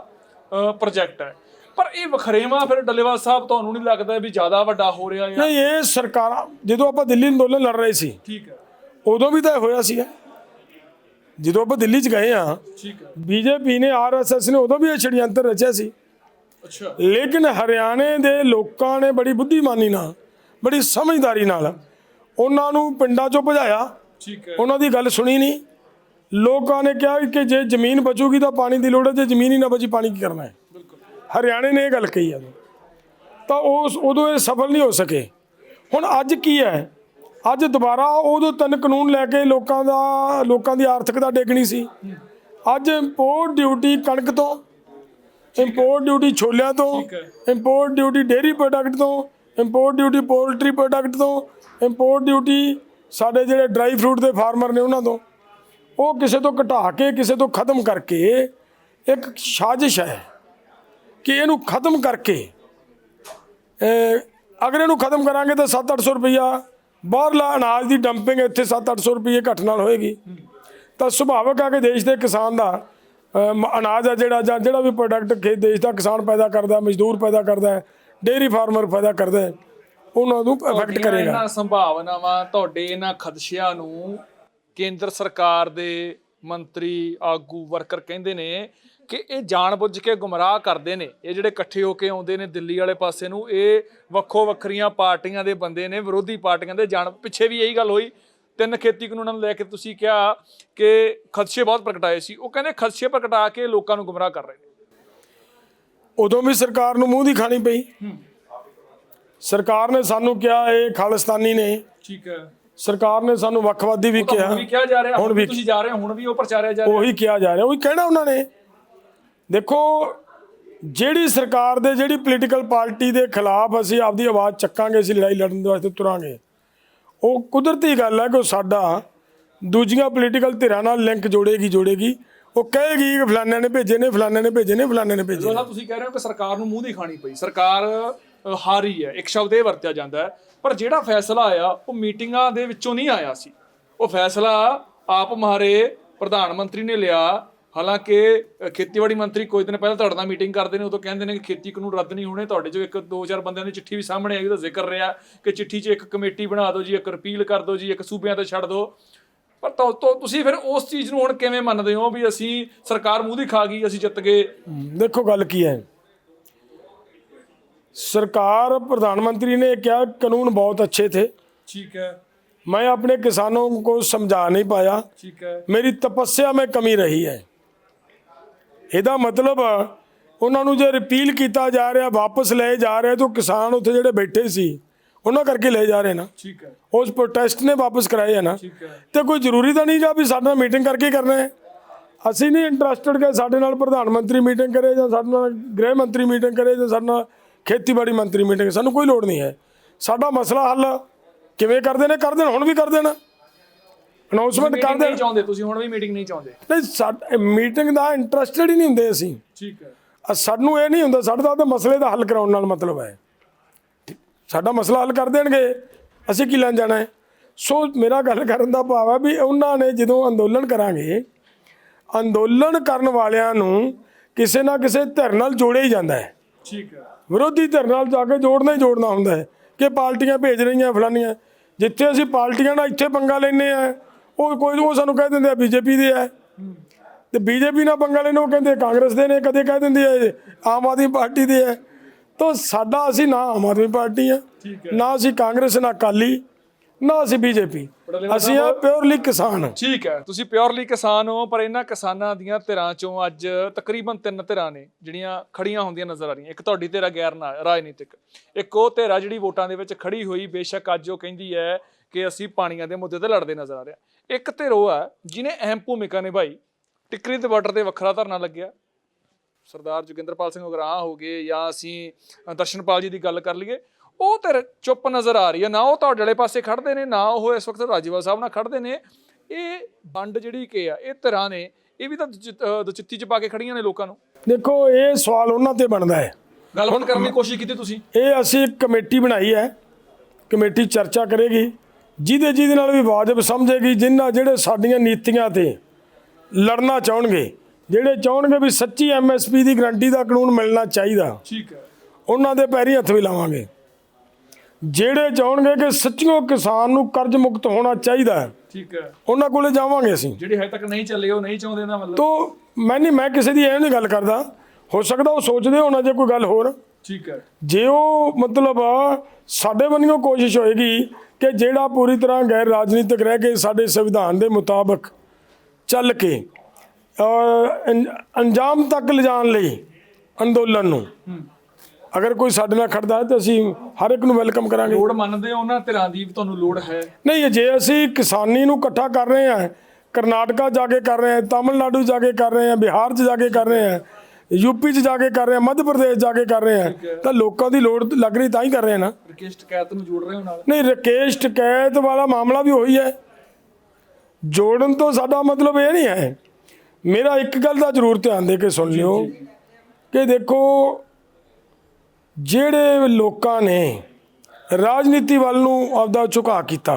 ਪ੍ਰੋਜੈਕਟ ਹੈ। ਪਰ ਇਹ ਵਖਰੇਵਾ ਫਿਰ ਡੱਲੇਵਾਲ ਸਾਹਿਬ ਤੁਹਾਨੂੰ ਨਹੀਂ ਲੱਗਦਾ ਵੀ ਜ਼ਿਆਦਾ ਵੱਡਾ ਹੋ ਰਿਹਾ ਹੈ ਨਹੀਂ ਇਹ ਸਰਕਾਰਾਂ ਜਦੋਂ ਆਪਾਂ ਦਿੱਲੀ ਅੰਦੋਲਨ ਲੜ ਰਹੇ ਸੀ ਠੀਕ ਹੈ। ਉਦੋਂ ਵੀ ਤਾਂ ਇਹ ਹੋਇਆ ਸੀਗਾ। ਜਦੋਂ ਆਪਾਂ ਦਿੱਲੀ 'ਚ ਗਏ ਆ ਠੀਕ ਹੈ। ਬੀਜੇਪੀ ਨੇ ਆਰਐਸਐਸ ਨੇ ਉਦੋਂ ਵੀ ਇਹ ਛੜਯੰਤਰ ਰਚਿਆ ਸੀ। ਲੇਕਿਨ ਹਰਿਆਣੇ ਦੇ ਲੋਕਾਂ ਨੇ ਬੜੀ ਬੁੱਧੀਮਾਨੀ ਨਾਲ ਬੜੀ ਸਮਝਦਾਰੀ ਨਾਲ ਉਹਨਾਂ ਨੂੰ ਪਿੰਡਾਂ 'ਚੋਂ ਭਜਾਇਆ। ਠੀਕ ਹੈ। ਉਹਨਾਂ ਦੀ ਗੱਲ ਸੁਣੀ ਨਹੀਂ। ਲੋਕਾਂ ਨੇ ਕਿਹਾ ਕਿ ਜੇ ਜ਼ਮੀਨ ਬਚੂਗੀ ਤਾਂ ਪਾਣੀ ਦੀ ਲੋੜ ਹੈ ਜੇ ਜ਼ਮੀਨ ਹੀ ਨਾ ਬਚੀ ਪਾਣੀ ਕੀ ਕਰਨਾ ਹੈ? ਬਿਲਕੁਲ। ਹਰਿਆਣੇ ਨੇ ਇਹ ਗੱਲ ਕਹੀ ਆ। ਤਾਂ ਉਸ ਉਦੋਂ ਇਹ ਸਫਲ ਨਹੀਂ ਹੋ ਸਕੇ। ਹੁਣ ਅੱਜ ਕੀ ਹੈ? ਅੱਜ ਦੁਬਾਰਾ ਉਦੋਂ ਤਿੰਨ ਕਾਨੂੰਨ ਲੈ ਕੇ ਲੋਕਾਂ ਦਾ ਲੋਕਾਂ ਦੀ ਆਰਥਿਕਤਾ ਡੇਗਣੀ ਸੀ। ਅੱਜ ਇੰਪੋਰਟ ਡਿਊਟੀ ਕਣਕ ਤੋਂ ਇੰਪੋਰਟ ਡਿਊਟੀ ਛੋਲਿਆਂ ਤੋਂ। ਇੰਪੋਰਟ ਡਿਊਟੀ ਡੇਅਰੀ ਪ੍ਰੋਡਕਟ ਤੋਂ ਇੰਪੋਰਟ ਡਿਊਟੀ ਪੋਲਟਰੀ ਪ੍ਰੋਡਕਟ ਤੋਂ ਇੰਪੋਰਟ ਡਿਊਟੀ ਸਾਡੇ ਜਿਹੜੇ ਡਰਾਈ ਫਰੂਟ ਦੇ ਫਾਰਮਰ ਨੇ ਉਹਨਾਂ ਤੋਂ। ਉਹ ਕਿਸੇ ਤੋਂ ਘਟਾ ਕੇ ਕਿਸੇ ਤੋਂ ਖਤਮ ਕਰਕੇ ਇੱਕ ਸਾਜ਼ਿਸ਼ ਹੈ ਕਿ ਇਹਨੂੰ ਖਤਮ ਕਰਕੇ ਅਗਰ ਇਹਨੂੰ ਖਤਮ ਕਰਾਂਗੇ ਤਾਂ 7-800 ਰੁਪਈਆ ਬਾਹਰਲਾ ਅਨਾਜ ਦੀ ਡੰਪਿੰਗ ਇੱਥੇ 7-800 ਰੁਪਈਏ ਘੱਟ ਨਾਲ ਹੋਏਗੀ। ਤਾਂ ਸੁਭਾਵਕ ਆ ਕਿ ਦੇਸ਼ ਦੇ ਕਿਸਾਨ ਦਾ ਅਨਾਜ ਆ ਜਿਹੜਾ ਜਾਂ ਜਿਹੜਾ ਵੀ ਪ੍ਰੋਡਕਟ ਖੇਤ ਦੇਸ਼ ਦਾ ਕਿਸਾਨ ਪੈਦਾ ਕਰਦਾ ਮਜ਼ਦੂਰ ਪੈਦਾ ਕਰਦਾ ਹੈ ਡੇਅਰੀ ਫਾਰਮਰ ਪੈਦਾ ਕਰਦਾ ਉਹਨਾਂ ਨੂੰ ਇਫੈਕਟ ਕਰੇਗਾ। ਇਹਨਾਂ ਸੰਭਾਵਨਾਵਾਂ ਤੁਹਾਡੇ ਇਹਨਾਂ ਖਦਸ਼ਿਆਂ ਨੂੰ ਕੇਂਦਰ ਸਰਕਾਰ ਦੇ ਮੰਤਰੀ ਆਗੂ ਵਰਕਰ ਕਹਿੰਦੇ ਨੇ ਕਿ ਇਹ ਜਾਣਬੁੱਝ ਕੇ ਗੁੰਮਰਾਹ ਕਰਦੇ ਨੇ। ਇਹ ਜਿਹੜੇ ਇਕੱਠੇ ਹੋ ਕੇ ਆਉਂਦੇ ਨੇ ਦਿੱਲੀ ਵਾਲੇ ਪਾਸੇ ਨੂੰ ਇਹ ਵੱਖੋ ਵੱਖਰੀਆਂ ਪਾਰਟੀਆਂ ਦੇ ਬੰਦੇ ਨੇ ਵਿਰੋਧੀ ਪਾਰਟੀਆਂ ਦੇ ਜਾਣ ਪਿੱਛੇ ਵੀ ਇਹੀ ਗੱਲ ਹੋਈ ਤਿੰਨ ਖੇਤੀ ਕਾਨੂੰਨਾਂ ਨੂੰ ਲੈ ਕੇ ਤੁਸੀਂ ਕਿਹਾ ਕਿ ਖਦਸ਼ੇ ਬਹੁਤ ਪ੍ਰਗਟਾਏ ਸੀ। ਉਹ ਕਹਿੰਦੇ ਖਦਸ਼ੇ ਪ੍ਰਗਟਾ ਕੇ ਲੋਕਾਂ ਨੂੰ ਗੁੰਮਰਾਹ ਕਰ ਰਹੇ ਨੇ। ਉਦੋਂ ਵੀ ਸਰਕਾਰ ਨੂੰ ਮੂੰਹ ਦੀ ਖਾਣੀ ਪਈ। ਸਰਕਾਰ ਨੇ ਸਾਨੂੰ ਕਿਹਾ ਇਹ ਖਾਲਿਸਤਾਨੀ ਨੇ। ਠੀਕ ਹੈ। ਸਰਕਾਰ ਨੇ ਸਾਨੂੰ ਵੱਖਵਾਦੀ ਵੀ ਕਿਹਾ। ਹੁਣ ਵੀ ਕਿਹਾ ਜਾ ਰਿਹਾ ਹੁਣ ਵੀ- ਤੁਸੀਂ ਜਾ ਰਹੇ ਹੋ ਹੁਣ ਵੀ ਉਹ ਪ੍ਰਚਾਰਿਆ ਜਾ ਰਿਹਾ। ਉਹੀ ਕਿਹਾ ਜਾ ਰਿਹਾ ਉਹੀ ਕਹਿਣਾ ਉਹਨਾਂ ਨੇ? ਦੇਖੋ ਜਿਹੜੀ ਸਰਕਾਰ ਦੇ ਜਿਹੜੀ ਪੋਲੀਟੀਕਲ ਪਾਰਟੀ ਦੇ ਖਿਲਾਫ ਅਸੀਂ ਆਪਦੀ ਆਵਾਜ਼ ਚੱਕਾਂਗੇ ਅਸੀਂ ਲੜਾਈ ਲੜਨ ਦੇ ਵਾਸਤੇ ਤੁਰਾਂਗੇ ਉਹ ਕੁਦਰਤੀ ਗੱਲ ਹੈ ਕਿ ਉਹ ਸਾਡਾ ਦੂਜੀਆਂ ਪੋਲੀਟੀਕਲ ਧਿਰਾਂ ਨਾਲ ਲਿੰਕ ਜੋੜੇਗੀ ਜੋੜੇਗੀ। ਉਹ ਕਹੇਗੀ ਕਿ ਫਲਾਣੇ ਨੇ ਭੇਜੇ ਨੇ ਫਲਾਣੇ ਨੇ ਭੇਜੇ ਨੇ ਫਲਾਣੇ ਨੇ ਭੇਜੇ ਨੇ। ਤੁਸੀਂ ਕਹਿ ਰਹੇ ਹੋ ਕਿ ਸਰਕਾਰ ਨੂੰ ਮੂੰਹ ਦੀ ਖਾਣੀ ਪਈ। ਸਰਕਾਰ ਹਾਰੀ ਹੈ। ਇੱਕ ਸ਼ਬਦ ਇਹ ਵਰਤਿਆ ਜਾਂਦਾ ਹੈ। ਪਰ ਜਿਹੜਾ ਫੈਸਲਾ ਆਇਆ, ਉਹ ਮੀਟਿੰਗਾਂ ਦੇ ਵਿੱਚੋਂ ਨਹੀਂ ਆਇਆ ਸੀ। ਉਹ ਫੈਸਲਾ ਆਪ ਮਹਾਰੇ ਪ੍ਰਧਾਨ ਮੰਤਰੀ ਨੇ ਲਿਆ ਹਾਲਾਂਕਿ ਅ, ਖੇਤੀਬਾੜੀ ਮੰਤਰੀ ਕੁਝ ਦਿਨ ਪਹਿਲਾਂ ਤੁਹਾਡੇ ਨਾਲ ਮੀਟਿੰਗ ਕਰਦੇ ਨੇ ਉਦੋਂ ਕਹਿੰਦੇ ਨੇ ਕਿ ਖੇਤੀ ਕਾਨੂੰਨ ਰੱਦ ਨਹੀਂ ਹੋਣੇ ਤੁਹਾਡੇ ਚੋਂ ਇੱਕ ਦੋ ਚਾਰ ਬੰਦਿਆਂ ਦੀ ਚਿੱਠੀ ਵੀ ਸਾਹਮਣੇ ਆਈ ਉਹਦਾ ਜ਼ਿਕਰ ਰਿਹਾ ਕਿ ਚਿੱਠੀ 'ਚ ਇੱਕ ਕਮੇਟੀ ਬਣਾ ਦਿਓ ਜੀ ਇੱਕ ਰਿਪੀਲ ਕਰ ਦਿਓ ਜੀ ਇੱਕ ਸੂਬਿਆਂ ਤੇ ਛੱਡ ਦਿਓ ਪਰ ਤੋ ਤੋ ਤੁਸੀਂ ਫਿਰ ਉਸ ਚੀਜ਼ ਨੂੰ ਹੁਣ ਕਿਵੇਂ ਮੰਨਦੇ ਹੋ ਵੀ ਅਸੀਂ ਸਰਕਾਰ ਮੂੰਹ ਦੀ ਖਾ ਗਈ ਅਸੀਂ ਜਿੱਤ ਗਏ देखो गल की है सरकार प्रधानमंत्री ने क्या कानून बहुत अच्छे थे ਠੀਕ ਹੈ मैं अपने किसानों को समझा नहीं पाया ਠੀਕ ਹੈ ਮੇਰੀ ਤਪੱਸਿਆ में ਕਮੀ ਰਹੀ ਹੈ ਇਹਦਾ ਮਤਲਬ ਉਹਨਾਂ ਨੂੰ ਜੇ ਰਿਪੀਲ ਕੀਤਾ ਜਾ ਰਿਹਾ ਵਾਪਸ ਲਏ ਜਾ ਰਹੇ ਤਾਂ ਕਿਸਾਨ ਉੱਥੇ ਜਿਹੜੇ ਬੈਠੇ ਸੀ ਉਹਨਾਂ ਕਰਕੇ ਲਏ ਜਾ ਰਹੇ ਨਾ। ਠੀਕ ਹੈ। ਉਸ ਪ੍ਰੋਟੈਸਟ ਨੇ ਵਾਪਸ ਕਰਾਏ ਹੈ ਨਾ। ਤੇ ਕੋਈ ਜ਼ਰੂਰੀ ਤਾਂ ਨਹੀਂਗਾ ਵੀ ਸਾਡੇ ਨਾਲ ਮੀਟਿੰਗ ਕਰਕੇ ਕਰਨਾ ਹੈ? ਅਸੀਂ ਨਹੀਂ ਇੰਟਰਸਟਿਡ ਕਿ ਸਾਡੇ ਨਾਲ ਪ੍ਰਧਾਨ ਮੰਤਰੀ ਮੀਟਿੰਗ ਕਰੇ ਜਾਂ ਸਾਡੇ ਨਾਲ ਗ੍ਰਹਿ ਮੰਤਰੀ ਮੀਟਿੰਗ ਕਰੇ ਜਾਂ ਸਾਡੇ ਨਾਲ ਖੇਤੀਬਾੜੀ ਮੰਤਰੀ ਮੀਟਿੰਗ ਸਾਨੂੰ ਕੋਈ ਲੋੜ ਨਹੀਂ ਹੈ। ਸਾਡਾ ਮਸਲਾ ਹੱਲ ਕਿਵੇਂ ਕਰਦੇ ਨੇ ਕਰ ਦੇਣ ਹੁਣ ਵੀ ਕਰ ਦੇਣ। ਅਨਾਉਂਸਮੈਂਟ ਕਰ ਨਹੀਂ ਚਾਹੁੰਦੇ ਤੁਸੀਂ ਹੁਣ ਵੀ ਮੀਟਿੰਗ ਨਹੀਂ ਚਾਹੁੰਦੇ। ਨਹੀਂ ਸਾਡ ਮੀਟਿੰਗ ਦਾ ਇੰਟਰਸਟਿਡ ਹੀ ਨਹੀਂ ਹੁੰਦੇ ਅਸੀਂ। ਠੀਕ ਹੈ। ਸਾਨੂੰ ਇਹ ਨਹੀਂ ਹੁੰਦਾ ਸਾਡਾ ਤਾਂ ਮਸਲੇ ਦਾ ਹੱਲ ਕਰਾਉਣ ਨਾਲ ਮਤਲਬ ਹੈ। ਸਾਡਾ ਮਸਲਾ ਹੱਲ ਕਰ ਦੇਣਗੇ ਅਸੀਂ ਕੀ ਲੈਣ ਜਾਣਾ ਹੈ? ਸੋ ਮੇਰਾ ਗੱਲ ਕਰਨ ਦਾ ਭਾਵ ਹੈ ਵੀ ਉਹਨਾਂ ਨੇ ਜਦੋਂ ਅੰਦੋਲਨ ਕਰਾਂਗੇ ਅੰਦੋਲਨ ਕਰਨ ਵਾਲਿਆਂ ਨੂੰ ਕਿਸੇ ਨਾ ਕਿਸੇ ਧਿਰ ਨਾਲ ਜੋੜਿਆ ਹੀ ਜਾਂਦਾ ਹੈ। ਠੀਕ ਹੈ। ਵਿਰੋਧੀ ਧਿਰ ਨਾਲ ਜਾ ਕੇ ਜੋੜਨਾ ਹੀ ਜੋੜਨਾ ਹੁੰਦਾ ਹੈ ਕਿ ਪਾਰਟੀਆਂ ਭੇਜ ਰਹੀਆਂ ਫਲਾਨੀਆਂ ਜਿੱਥੇ ਅਸੀਂ ਪਾਰਟੀਆਂ ਨਾਲ ਇੱਥੇ ਪੰਗਾ ਲੈਨੇ ਆ ਉਹ ਕੋਈ ਉਹ ਸਾਨੂੰ ਕਹਿ ਦਿੰਦੇ ਆ ਬੀਜੇਪੀ ਦੇ ਆ। ਤੇ ਬੀਜੇਪੀ ਨਾਲ ਪੰਗਾ ਲੈਣੇ ਉਹ ਕਹਿੰਦੇ ਕਾਂਗਰਸ ਦੇ ਨੇ ਕਦੇ ਕਹਿ ਦਿੰਦੇ ਆ ਆਮ ਆਦਮੀ ਪਾਰਟੀ ਦੇ ਆ। ਤਾਂ ਸਾਡਾ ਅਸੀਂ ਨਾ ਆਮ ਆਦਮੀ ਪਾਰਟੀ ਆ। ਨਾ ਅਸੀਂ ਕਾਂਗਰਸ ਨਾ ਅਕਾਲੀ ਨਾ ਅਸੀਂ ਬੀਜੇਪੀ। ਅਸੀਂ ਆ ਪਿਓਰਲੀ ਕਿਸਾਨ ਠੀਕ ਹੈ ਤੁਸੀਂ ਪਿਓਰਲੀ ਕਿਸਾਨ ਹੋ ਪਰ ਇਹਨਾਂ ਕਿਸਾਨਾਂ ਦੀਆਂ ਧਿਰਾਂ ਚੋਂ ਅੱਜ ਤਕਰੀਬਨ ਤਿੰਨ ਧਿਰਾਂ ਨੇ ਜਿਹੜੀਆਂ ਖੜੀਆਂ ਹੁੰਦੀਆਂ ਨਜ਼ਰ ਆ ਰਹੀਆਂ। ਇੱਕ ਤੁਹਾਡੀ ਧਿਰ ਗੈਰ ਰਾਜਨੀਤਿਕ। ਇੱਕ ਉਹ ਧਿਰ ਜਿਹੜੀ ਵੋਟਾਂ ਦੇ ਵਿੱਚ ਖੜੀ ਹੋਈ ਬੇਸ਼ੱਕ ਅੱਜ ਉਹ ਕਹਿੰਦੀ ਹੈ ਕਿ ਅਸੀਂ ਪਾਣੀਆਂ ਦੇ ਮੁੱਦੇ ਤੇ ਲੜਦੇ ਨਜ਼ਰ ਆ ਰਿਹਾ ਇੱਕ ਧਿਰ ਉਹ ਆ ਜਿਨੇ ਅਹਿਮ ਭੂਮਿਕਾ ਨਿਭਾਈ। ਟਿੱਕਰੀ ਦੇ ਬਾਰਡਰ ਤੇ ਵੱਖਰਾ ਧਰਨਾ ਲੱਗਿਆ। ਸਰਦਾਰ ਜੋਗਿੰਦਰਪਾਲ ਸਿੰਘ ਉਗਰਾਹਾਂ ਹੋ ਗਏ ਜਾਂ ਅਸੀਂ ਦਰਸ਼ਨਪਾਲ ਜੀ ਦੀ ਗੱਲ ਕਰ ਲਈਏ ਉਹ ਤੇ ਚੁੱਪ ਨਜ਼ਰ ਆ ਰਹੀ ਹੈ। ਨਾ ਉਹ ਤੁਹਾਡੇ ਵਾਲੇ ਪਾਸੇ ਖੜਦੇ ਨੇ ਨਾ ਉਹ ਇਸ ਵਕਤ ਰਾਜੀਵਾਲ ਸਾਹਿਬ ਨਾਲ ਖੜਦੇ ਨੇ। ਇਹ ਵੰਡ ਜਿਹੜੀ ਕਿ ਆ ਇਹ ਤਰ੍ਹਾਂ ਨੇ ਇਹ ਵੀ ਤਾਂ ਦੁਚਿੱਤੀ ਚ ਪਾ ਕੇ ਖੜੀਆਂ ਨੇ ਲੋਕਾਂ ਨੂੰ। ਦੇਖੋ ਇਹ ਸਵਾਲ ਉਹਨਾਂ ਤੇ ਬਣਦਾ ਹੈ। ਗੱਲਬਾਤ ਕਰਨ ਦੀ ਕੋਸ਼ਿਸ਼ ਕੀਤੀ ਤੁਸੀਂ? ਇਹ ਅਸੀਂ ਕਮੇਟੀ ਬਣਾਈ ਹੈ। ਕਮੇਟੀ ਚਰਚਾ ਕਰੇਗੀ। ਜਿਹਦੇ ਜਿਹਦੇ ਨਾਲ ਵੀ ਵਾਜਬ ਸਮਝੇਗੀ ਜਿਨ੍ਹਾਂ ਜਿਹੜੇ ਸਾਡੀਆਂ ਨੀਤੀਆਂ ਤੇ ਲੜਨਾ ਚਾਹਣਗੇ ਜਿਹੜੇ ਚਾਹਣਗੇ ਵੀ ਸੱਚੀ ਐਮਐਸਪੀ ਦੀ ਗਰੰਟੀ ਦਾ ਕਾਨੂੰਨ ਮਿਲਣਾ ਚਾਹੀਦਾ ਠੀਕ ਹੈ। ਉਹਨਾਂ ਦੇ ਪੈਰੀ ਹੱਥ ਵੀ ਲਾਵਾਂਗੇ। ਜਿਹੜੇ ਚਾਹਣਗੇ ਕਿ ਸੱਚੀਓ ਕਿਸਾਨ ਨੂੰ ਕਰਜ਼ ਮੁਕਤ ਹੋਣਾ ਚਾਹੀਦਾ ਹੈ, ਠੀਕ ਹੈ। ਉਹਨਾਂ ਕੋਲੇ ਜਾਵਾਂਗੇ ਅਸੀਂ। ਜਿਹੜੇ ਹਜੇ ਤੱਕ ਨਹੀਂ ਚੱਲੇ ਉਹ ਨਹੀਂ ਚਾਹੁੰਦੇ ਨਾ ਮਤਲਬ। ਤੋ ਮੈਂ ਨਹੀਂ ਮੈਂ ਕਿਸੇ ਦੀ ਨਹੀਂ ਗੱਲ ਕਰਦਾ। ਹੋ ਸਕਦਾ ਉਹ ਸੋਚਦੇ ਹੋਣਾ ਜੇ ਕੋਈ ਗੱਲ ਹੋਰ। ਠੀਕ ਹੈ। ਜੇ ਉਹ ਮਤਲਬ ਸਾਡੇ ਵੱਲੋਂ ਕੋਸ਼ਿਸ਼ ਹੋਏਗੀ ਕਿ ਜਿਹੜਾ ਪੂਰੀ ਤਰ੍ਹਾਂ ਗੈਰ ਰਾਜਨੀਤਿਕ ਰਹਿ ਕੇ ਸਾਡੇ ਸੰਵਿਧਾਨ ਦੇ ਮੁਤਾਬਕ ਚੱਲ ਕੇ ਅੰਜਾਮ ਤੱਕ ਲਿਜਾਣ ਲਈ ਅੰਦੋਲਨ ਨੂੰ ਅਗਰ ਕੋਈ ਸਾਡੇ ਨਾਲ ਖੜਦਾ ਹੈ ਤਾਂ ਅਸੀਂ ਹਰ ਇੱਕ ਨੂੰ ਵੈਲਕਮ ਕਰਾਂਗੇ। ਲੋੜ ਮੰਨਦੇ ਹੋ ਉਹਨਾਂ ਧਿਰਾਂ ਦੀ ਤੁਹਾਨੂੰ ਲੋੜ ਹੈ? ਨਹੀਂ ਜੇ ਅਸੀਂ ਕਿਸਾਨੀ ਨੂੰ ਇਕੱਠਾ ਕਰ ਰਹੇ ਹਾਂ ਕਰਨਾਟਕਾ ਜਾ ਕੇ ਕਰ ਰਹੇ ਹਾਂ ਤਾਮਿਲਨਾਡੂ ਜਾ ਕੇ ਕਰ ਰਹੇ ਹਾਂ ਬਿਹਾਰ 'ਚ ਜਾ ਕੇ ਕਰ ਰਹੇ ਹਾਂ ਯੂਪੀ 'ਚ ਜਾ ਕੇ ਕਰ ਰਹੇ ਹਾਂ ਮੱਧ ਪ੍ਰਦੇਸ਼ ਜਾ ਕੇ ਕਰ ਰਹੇ ਹਾਂ। ਤਾਂ ਲੋਕਾਂ ਦੀ ਲੋੜ ਲੱਗ ਰਹੀ ਤਾਂ ਹੀ ਕਰ ਰਹੇ ਹਾਂ ਨਾ। ਰਕੇਸ਼ ਟਕੈਤ ਨੂੰ ਜੋੜ ਰਹੇ ਹੋ ਨਾਲ? ਨਹੀਂ ਰਕੇਸ਼ ਟਕੈਤ ਵਾਲਾ ਮਾਮਲਾ ਵੀ ਉਹੀ ਹੈ। ਜੋੜਨ ਤੋਂ ਸਾਡਾ ਮਤਲਬ ਇਹ ਨਹੀਂ ਹੈ। ਮੇਰਾ ਇੱਕ ਗੱਲ ਦਾ ਜ਼ਰੂਰ ਧਿਆਨ ਦੇ ਕੇ ਸੁਣ ਲਿਓ ਕਿ ਦੇਖੋ ਜਿਹੜੇ ਲੋਕਾਂ ਨੇ ਰਾਜਨੀਤੀ ਵੱਲ ਨੂੰ ਆਪਦਾ ਝੁਕਾ ਕੀਤਾ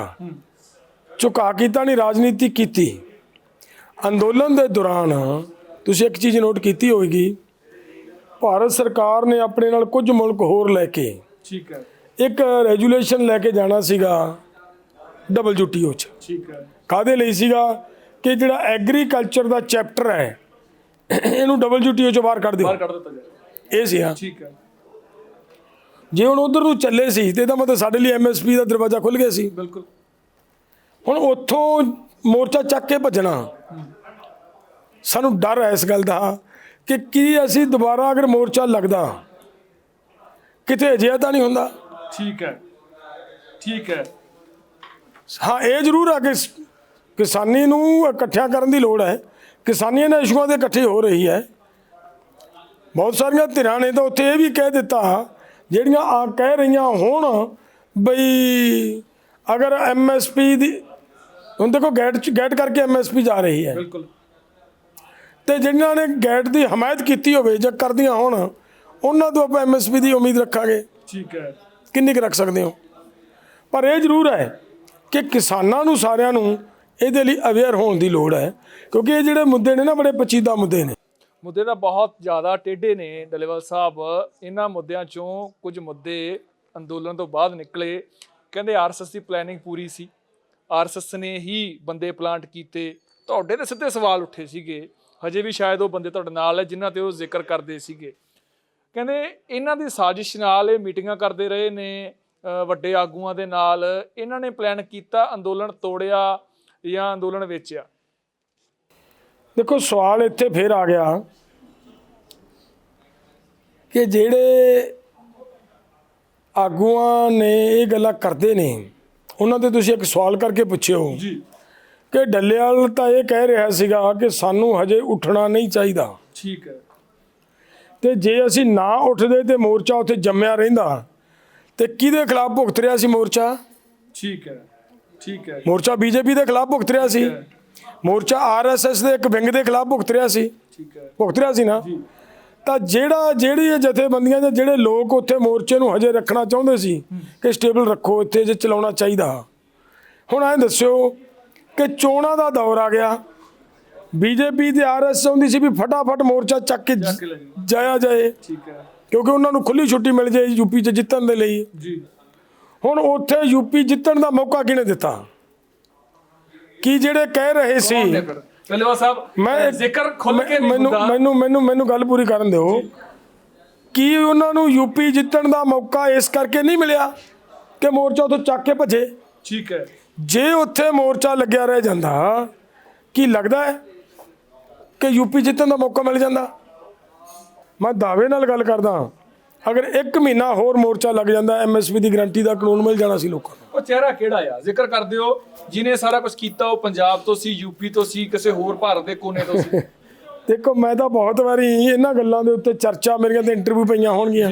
ਝੁਕਾ ਕੀਤਾ ਨਹੀਂ ਰਾਜਨੀਤੀ ਕੀਤੀ ਅੰਦੋਲਨ ਦੇ ਦੌਰਾਨ ਤੁਸੀਂ ਇੱਕ ਚੀਜ਼ ਨੋਟ ਕੀਤੀ ਹੋਵੇਗੀ ਭਾਰਤ ਸਰਕਾਰ ਨੇ ਆਪਣੇ ਨਾਲ ਕੁਝ ਮੁਲਕ ਹੋਰ ਲੈ ਕੇ ਠੀਕ ਹੈ। ਇੱਕ ਰੈਜੂਲੇਸ਼ਨ ਲੈ ਕੇ ਜਾਣਾ ਸੀਗਾ WTO ਚ ਠੀਕ ਹੈ। ਕਾਦੇ ਲਈ ਸੀਗਾ ਕਿ ਜਿਹੜਾ ਐਗਰੀਕਲਚਰ ਦਾ ਚੈਪਟਰ ਹੈ ਇਹਨੂੰ WTO ਚੋਂ ਬਾਹਰ ਕੱਢ ਦਿਓ। ਬਾਹਰ ਕੱਢ ਦਿੱਤਾ ਜਾਏ। ਇਹ ਸੀ ਹਾਂ। ਠੀਕ ਹੈ। ਜੇ ਹੁਣ ਉਧਰ ਨੂੰ ਚੱਲੇ ਸੀ ਤੇ ਇਹਦਾ ਮਤਲਬ ਸਾਡੇ ਲਈ ਐਮਐਸਪੀ ਦਾ ਦਰਵਾਜ਼ਾ ਖੁੱਲ ਗਿਆ ਸੀ। ਬਿਲਕੁਲ। ਹੁਣ ਉੱਥੋਂ ਮੋਰਚਾ ਚੱਕ ਕੇ ਭੱਜਣਾ ਸਾਨੂੰ ਡਰ ਹੈ ਇਸ ਗੱਲ ਦਾ ਕਿ ਕੀ ਅਸੀਂ ਦੁਬਾਰਾ ਅਗਰ ਮੋਰਚਾ ਲੱਗਦਾ ਕਿਤੇ ਅਜਿਹਾ ਤਾਂ ਨਹੀਂ ਹੁੰਦਾ? ਠੀਕ ਹੈ ਠੀਕ ਹੈ। ਹਾਂ ਇਹ ਜ਼ਰੂਰ ਆ ਕਿ ਕਿਸਾਨੀ ਨੂੰ ਇਕੱਠਿਆਂ ਕਰਨ ਦੀ ਲੋੜ ਹੈ। ਕਿਸਾਨੀਆਂ ਦੇ ਇਸ਼ੂਆਂ ਦੇ ਇਕੱਠੇ ਹੋ ਰਹੀ ਹੈ। ਬਹੁਤ ਸਾਰੀਆਂ ਧਿਰਾਂ ਨੇ ਤਾਂ ਉੱਥੇ ਇਹ ਵੀ ਕਹਿ ਦਿੱਤਾ ਜਿਹੜੀਆਂ ਆ ਕਹਿ ਰਹੀਆਂ ਹੁਣ ਬਈ ਅਗਰ ਐਮਐਸਪੀ ਦੀ ਹੁਣ ਦੇਖੋ ਗੈਟ ਗੈਟ ਕਰਕੇ ਐਮਐਸਪੀ ਜਾ ਰਹੀ ਹੈ। ਬਿਲਕੁਲ। ਤੇ ਜਿਨ੍ਹਾਂ ਨੇ ਗੈਟ ਦੀ ਹਮਾਇਤ ਕੀਤੀ ਹੋਵੇ ਜਾਂ ਕਰਦੀਆਂ ਹੋਣ ਉਹਨਾਂ ਤੋਂ ਆਪਾਂ ਐਮਐਸਪੀ ਦੀ ਉਮੀਦ ਰੱਖਾਂਗੇ। ਠੀਕ ਹੈ। ਕਿੰਨੀ ਕੁ ਰੱਖ ਸਕਦੇ ਹੋ? ਪਰ ਇਹ ਜ਼ਰੂਰ ਹੈ ਕਿ ਕਿਸਾਨਾਂ ਨੂੰ ਸਾਰਿਆਂ ਨੂੰ ਇਹਦੇ ਲਈ ਅਵੇਅਰ ਹੋਣ ਦੀ ਲੋੜ ਹੈ ਕਿਉਂਕਿ ਇਹ ਜਿਹੜੇ ਮੁੱਦੇ ਨੇ ਨਾ ਬੜੇ ਪਚੀਦਾ ਮੁੱਦੇ ਨੇ। ਮੁੱਦੇ ਤਾਂ ਬਹੁਤ ਜ਼ਿਆਦਾ ਟੇਢੇ ਨੇ ਡਲੇਵਾਲ ਸਾਹਿਬ। ਇਹਨਾਂ ਮੁੱਦਿਆਂ ਚੋਂ ਕੁਝ ਮੁੱਦੇ ਅੰਦੋਲਨ ਤੋਂ ਬਾਅਦ ਨਿਕਲੇ। ਕਹਿੰਦੇ ਆਰਐਸਐਸ ਦੀ ਪਲੈਨਿੰਗ ਪੂਰੀ ਸੀ। ਆਰਐਸਐਸ ਨੇ ਹੀ ਬੰਦੇ ਪਲਾਂਟ ਕੀਤੇ। ਤੁਹਾਡੇ ਤੇ ਸਿੱਧੇ ਸਵਾਲ ਉੱਠੇ ਸੀਗੇ। ਹਜੇ ਵੀ ਸ਼ਾਇਦ ਉਹ ਬੰਦੇ ਤੁਹਾਡੇ ਨਾਲ ਹੈ ਜਿਨ੍ਹਾਂ ਤੇ ਉਹ ਜ਼ਿਕਰ ਕਰਦੇ ਸੀਗੇ। ਕਹਿੰਦੇ ਇਹਨਾਂ ਦੀ ਸਾਜ਼ਿਸ਼ ਨਾਲ ਇਹ ਮੀਟਿੰਗਾਂ ਕਰਦੇ ਰਹੇ ਨੇ ਵੱਡੇ ਆਗੂਆਂ ਦੇ ਨਾਲ। ਇਹਨਾਂ ਨੇ ਪਲਾਨ ਕੀਤਾ ਅੰਦੋਲਨ ਤੋੜਿਆ ਜਾਂ ਅੰਦੋਲਨ ਵੇਚਿਆ। ਦੇਖੋ ਸਵਾਲ ਇੱਥੇ ਫੇਰ ਆ ਗਿਆ ਕਿ ਜਿਹੜੇ ਆਗੂਆਂ ਨੇ ਇਹ ਗੱਲਾਂ ਕਰਦੇ ਨੇ ਉਹਨਾਂ ਤੇ ਤੁਸੀਂ ਇੱਕ ਸਵਾਲ ਕਰਕੇ ਪੁੱਛਿਓ। ਜੀ। ਕਿ ਡੱਲੇਵਾਲ ਤਾਂ ਇਹ ਕਹਿ ਰਿਹਾ ਸੀਗਾ ਕਿ ਸਾਨੂੰ ਹਜੇ ਉੱਠਣਾ ਨਹੀਂ ਚਾਹੀਦਾ। ਠੀਕ ਹੈ। ਤੇ ਜੇ ਅਸੀਂ ਨਾ ਉੱਠਦੇ ਤੇ ਮੋਰਚਾ ਉੱਥੇ ਜੰਮਿਆ ਰਹਿੰਦਾ ਤੇ ਕਿਹਦੇ ਖਿਲਾਫ ਭੁਗਤ ਰਿਹਾ ਸੀ ਮੋਰਚਾ? ਠੀਕ ਹੈ ਠੀਕ ਹੈ। ਮੋਰਚਾ ਬੀਜੇਪੀ ਦੇ ਖਿਲਾਫ ਭੁਗਤ ਰਿਹਾ ਸੀ। ਮੋਰਚਾ ਆਰਐਸਐਸ ਦੇ ਇੱਕ ਵਿੰਗ ਦੇ ਖਿਲਾਫ ਭੁਗਤ ਰਿਹਾ ਸੀ। ਠੀਕ ਹੈ। ਭੁਗਤ ਰਿਹਾ ਸੀ ਨਾ? ਤਾਂ ਜਿਹੜਾ ਜਿਹੜੀ ਇਹ ਜਥੇਬੰਦੀਆਂ ਦੇ ਜਿਹੜੇ ਲੋਕ ਉੱਥੇ ਮੋਰਚੇ ਨੂੰ ਹਜੇ ਰੱਖਣਾ ਚਾਹੁੰਦੇ ਸੀ ਕਿ ਸਟੇਬਲ ਰੱਖੋ ਇੱਥੇ ਜੇ ਚਲਾਉਣਾ ਚਾਹੀਦਾ। ਹੁਣ ਐਂ ਦੱਸਿਓ ਕਿ ਚੋਣਾਂ ਦਾ ਦੌਰ ਆ ਗਿਆ। ਬੀਜੇਪੀ ਤੇ ਆਰਐਸ ਚਾਹੁੰਦੀ ਸੀ ਵੀ ਫਟਾਫਟ ਮੋਰਚਾ ਚੱਕ ਕੇ। ਜਾਇਆ ਜਾਏ। ਠੀਕ ਹੈ। ਕਿਉਂਕਿ ਉਹਨਾਂ ਨੂੰ ਖੁੱਲੀ ਛੁੱਟੀ ਮਿਲ ਜਾਏ ਯੂਪੀ 'ਚ ਜਿੱਤਣ ਦੇ ਲਈ। ਜੀ। ਹੁਣ ਉੱਥੇ ਯੂਪੀ ਜਿੱਤਣ ਦਾ ਮੌਕਾ ਕਿਹਨੇ ਦਿੱਤਾ? ਕੀ ਜਿਹੜੇ ਕਹਿ ਰਹੇ ਸੀ? ਪਹਿਲੇਵਾ ਸਾਹਿਬ ਮੈਂ- ਜ਼ਿਕਰ ਖੁੱਲ ਕੇ ਨਹੀਂ ਮੈਨੂੰ ਹੁੰਦਾ। ਮੈਨੂੰ ਮੈਨੂੰ ਮੈਨੂੰ ਗੱਲ ਪੂਰੀ ਕਰਨ ਦਿਓ। ਕੀ ਉਹਨਾਂ ਨੂੰ ਯੂਪੀ ਜਿੱਤਣ ਦਾ ਮੌਕਾ ਇਸ ਕਰਕੇ ਨਹੀਂ ਮਿਲਿਆ ਕਿ ਮੋਰਚਾ ਉਥੋਂ ਚੱਕ ਕੇ ਭੱਜੇ? ਠੀਕ ਹੈ। ਜੇ ਉੱਥੇ ਮੋਰਚਾ ਲੱਗਿਆ ਰਹਿ ਜਾਂਦਾ ਕੀ ਲੱਗਦਾ ਹੈ ਕਿ ਯੂਪੀ ਜਿੱਤਣ ਦਾ ਮੌਕਾ ਮਿਲ ਜਾਂਦਾ? ਮੈਂ ਦਾਅਵੇ ਨਾਲ ਗੱਲ ਕਰਦਾ ਅਗਰ 1 ਮਹੀਨਾ ਹੋਰ ਮੋਰਚਾ ਲੱਗ ਜਾਂਦਾ ਐਮਐਸਪੀ ਦੀ ਗਾਰੰਟੀ ਦਾ ਕਾਨੂੰਨ ਮਿਲ ਜਾਣਾ ਸੀ ਲੋਕਾਂ ਨੂੰ। ਉਹ ਚਿਹਰਾ ਕਿਹੜਾ ਆ? ਜ਼ਿਕਰ ਕਰਦੇ ਹੋ ਜਿਨੇ ਸਾਰਾ ਕੁਝ ਕੀਤਾ ਉਹ ਪੰਜਾਬ ਤੋਂ ਸੀ ਯੂਪੀ ਤੋਂ ਸੀ ਕਿਸੇ ਹੋਰ ਭਾਰਤ ਦੇ ਕੋਨੇ ਤੋਂ ਸੀ? ਦੇਖੋ ਮੈਂ ਤਾਂ ਬਹੁਤ ਵਾਰੀ ਇਹਨਾਂ ਗੱਲਾਂ ਦੇ ਉੱਤੇ ਚਰਚਾ ਮੇਰੀਆਂ ਤੇ ਇੰਟਰਵਿਊ ਪਈਆਂ ਹੋਣਗੀਆਂ।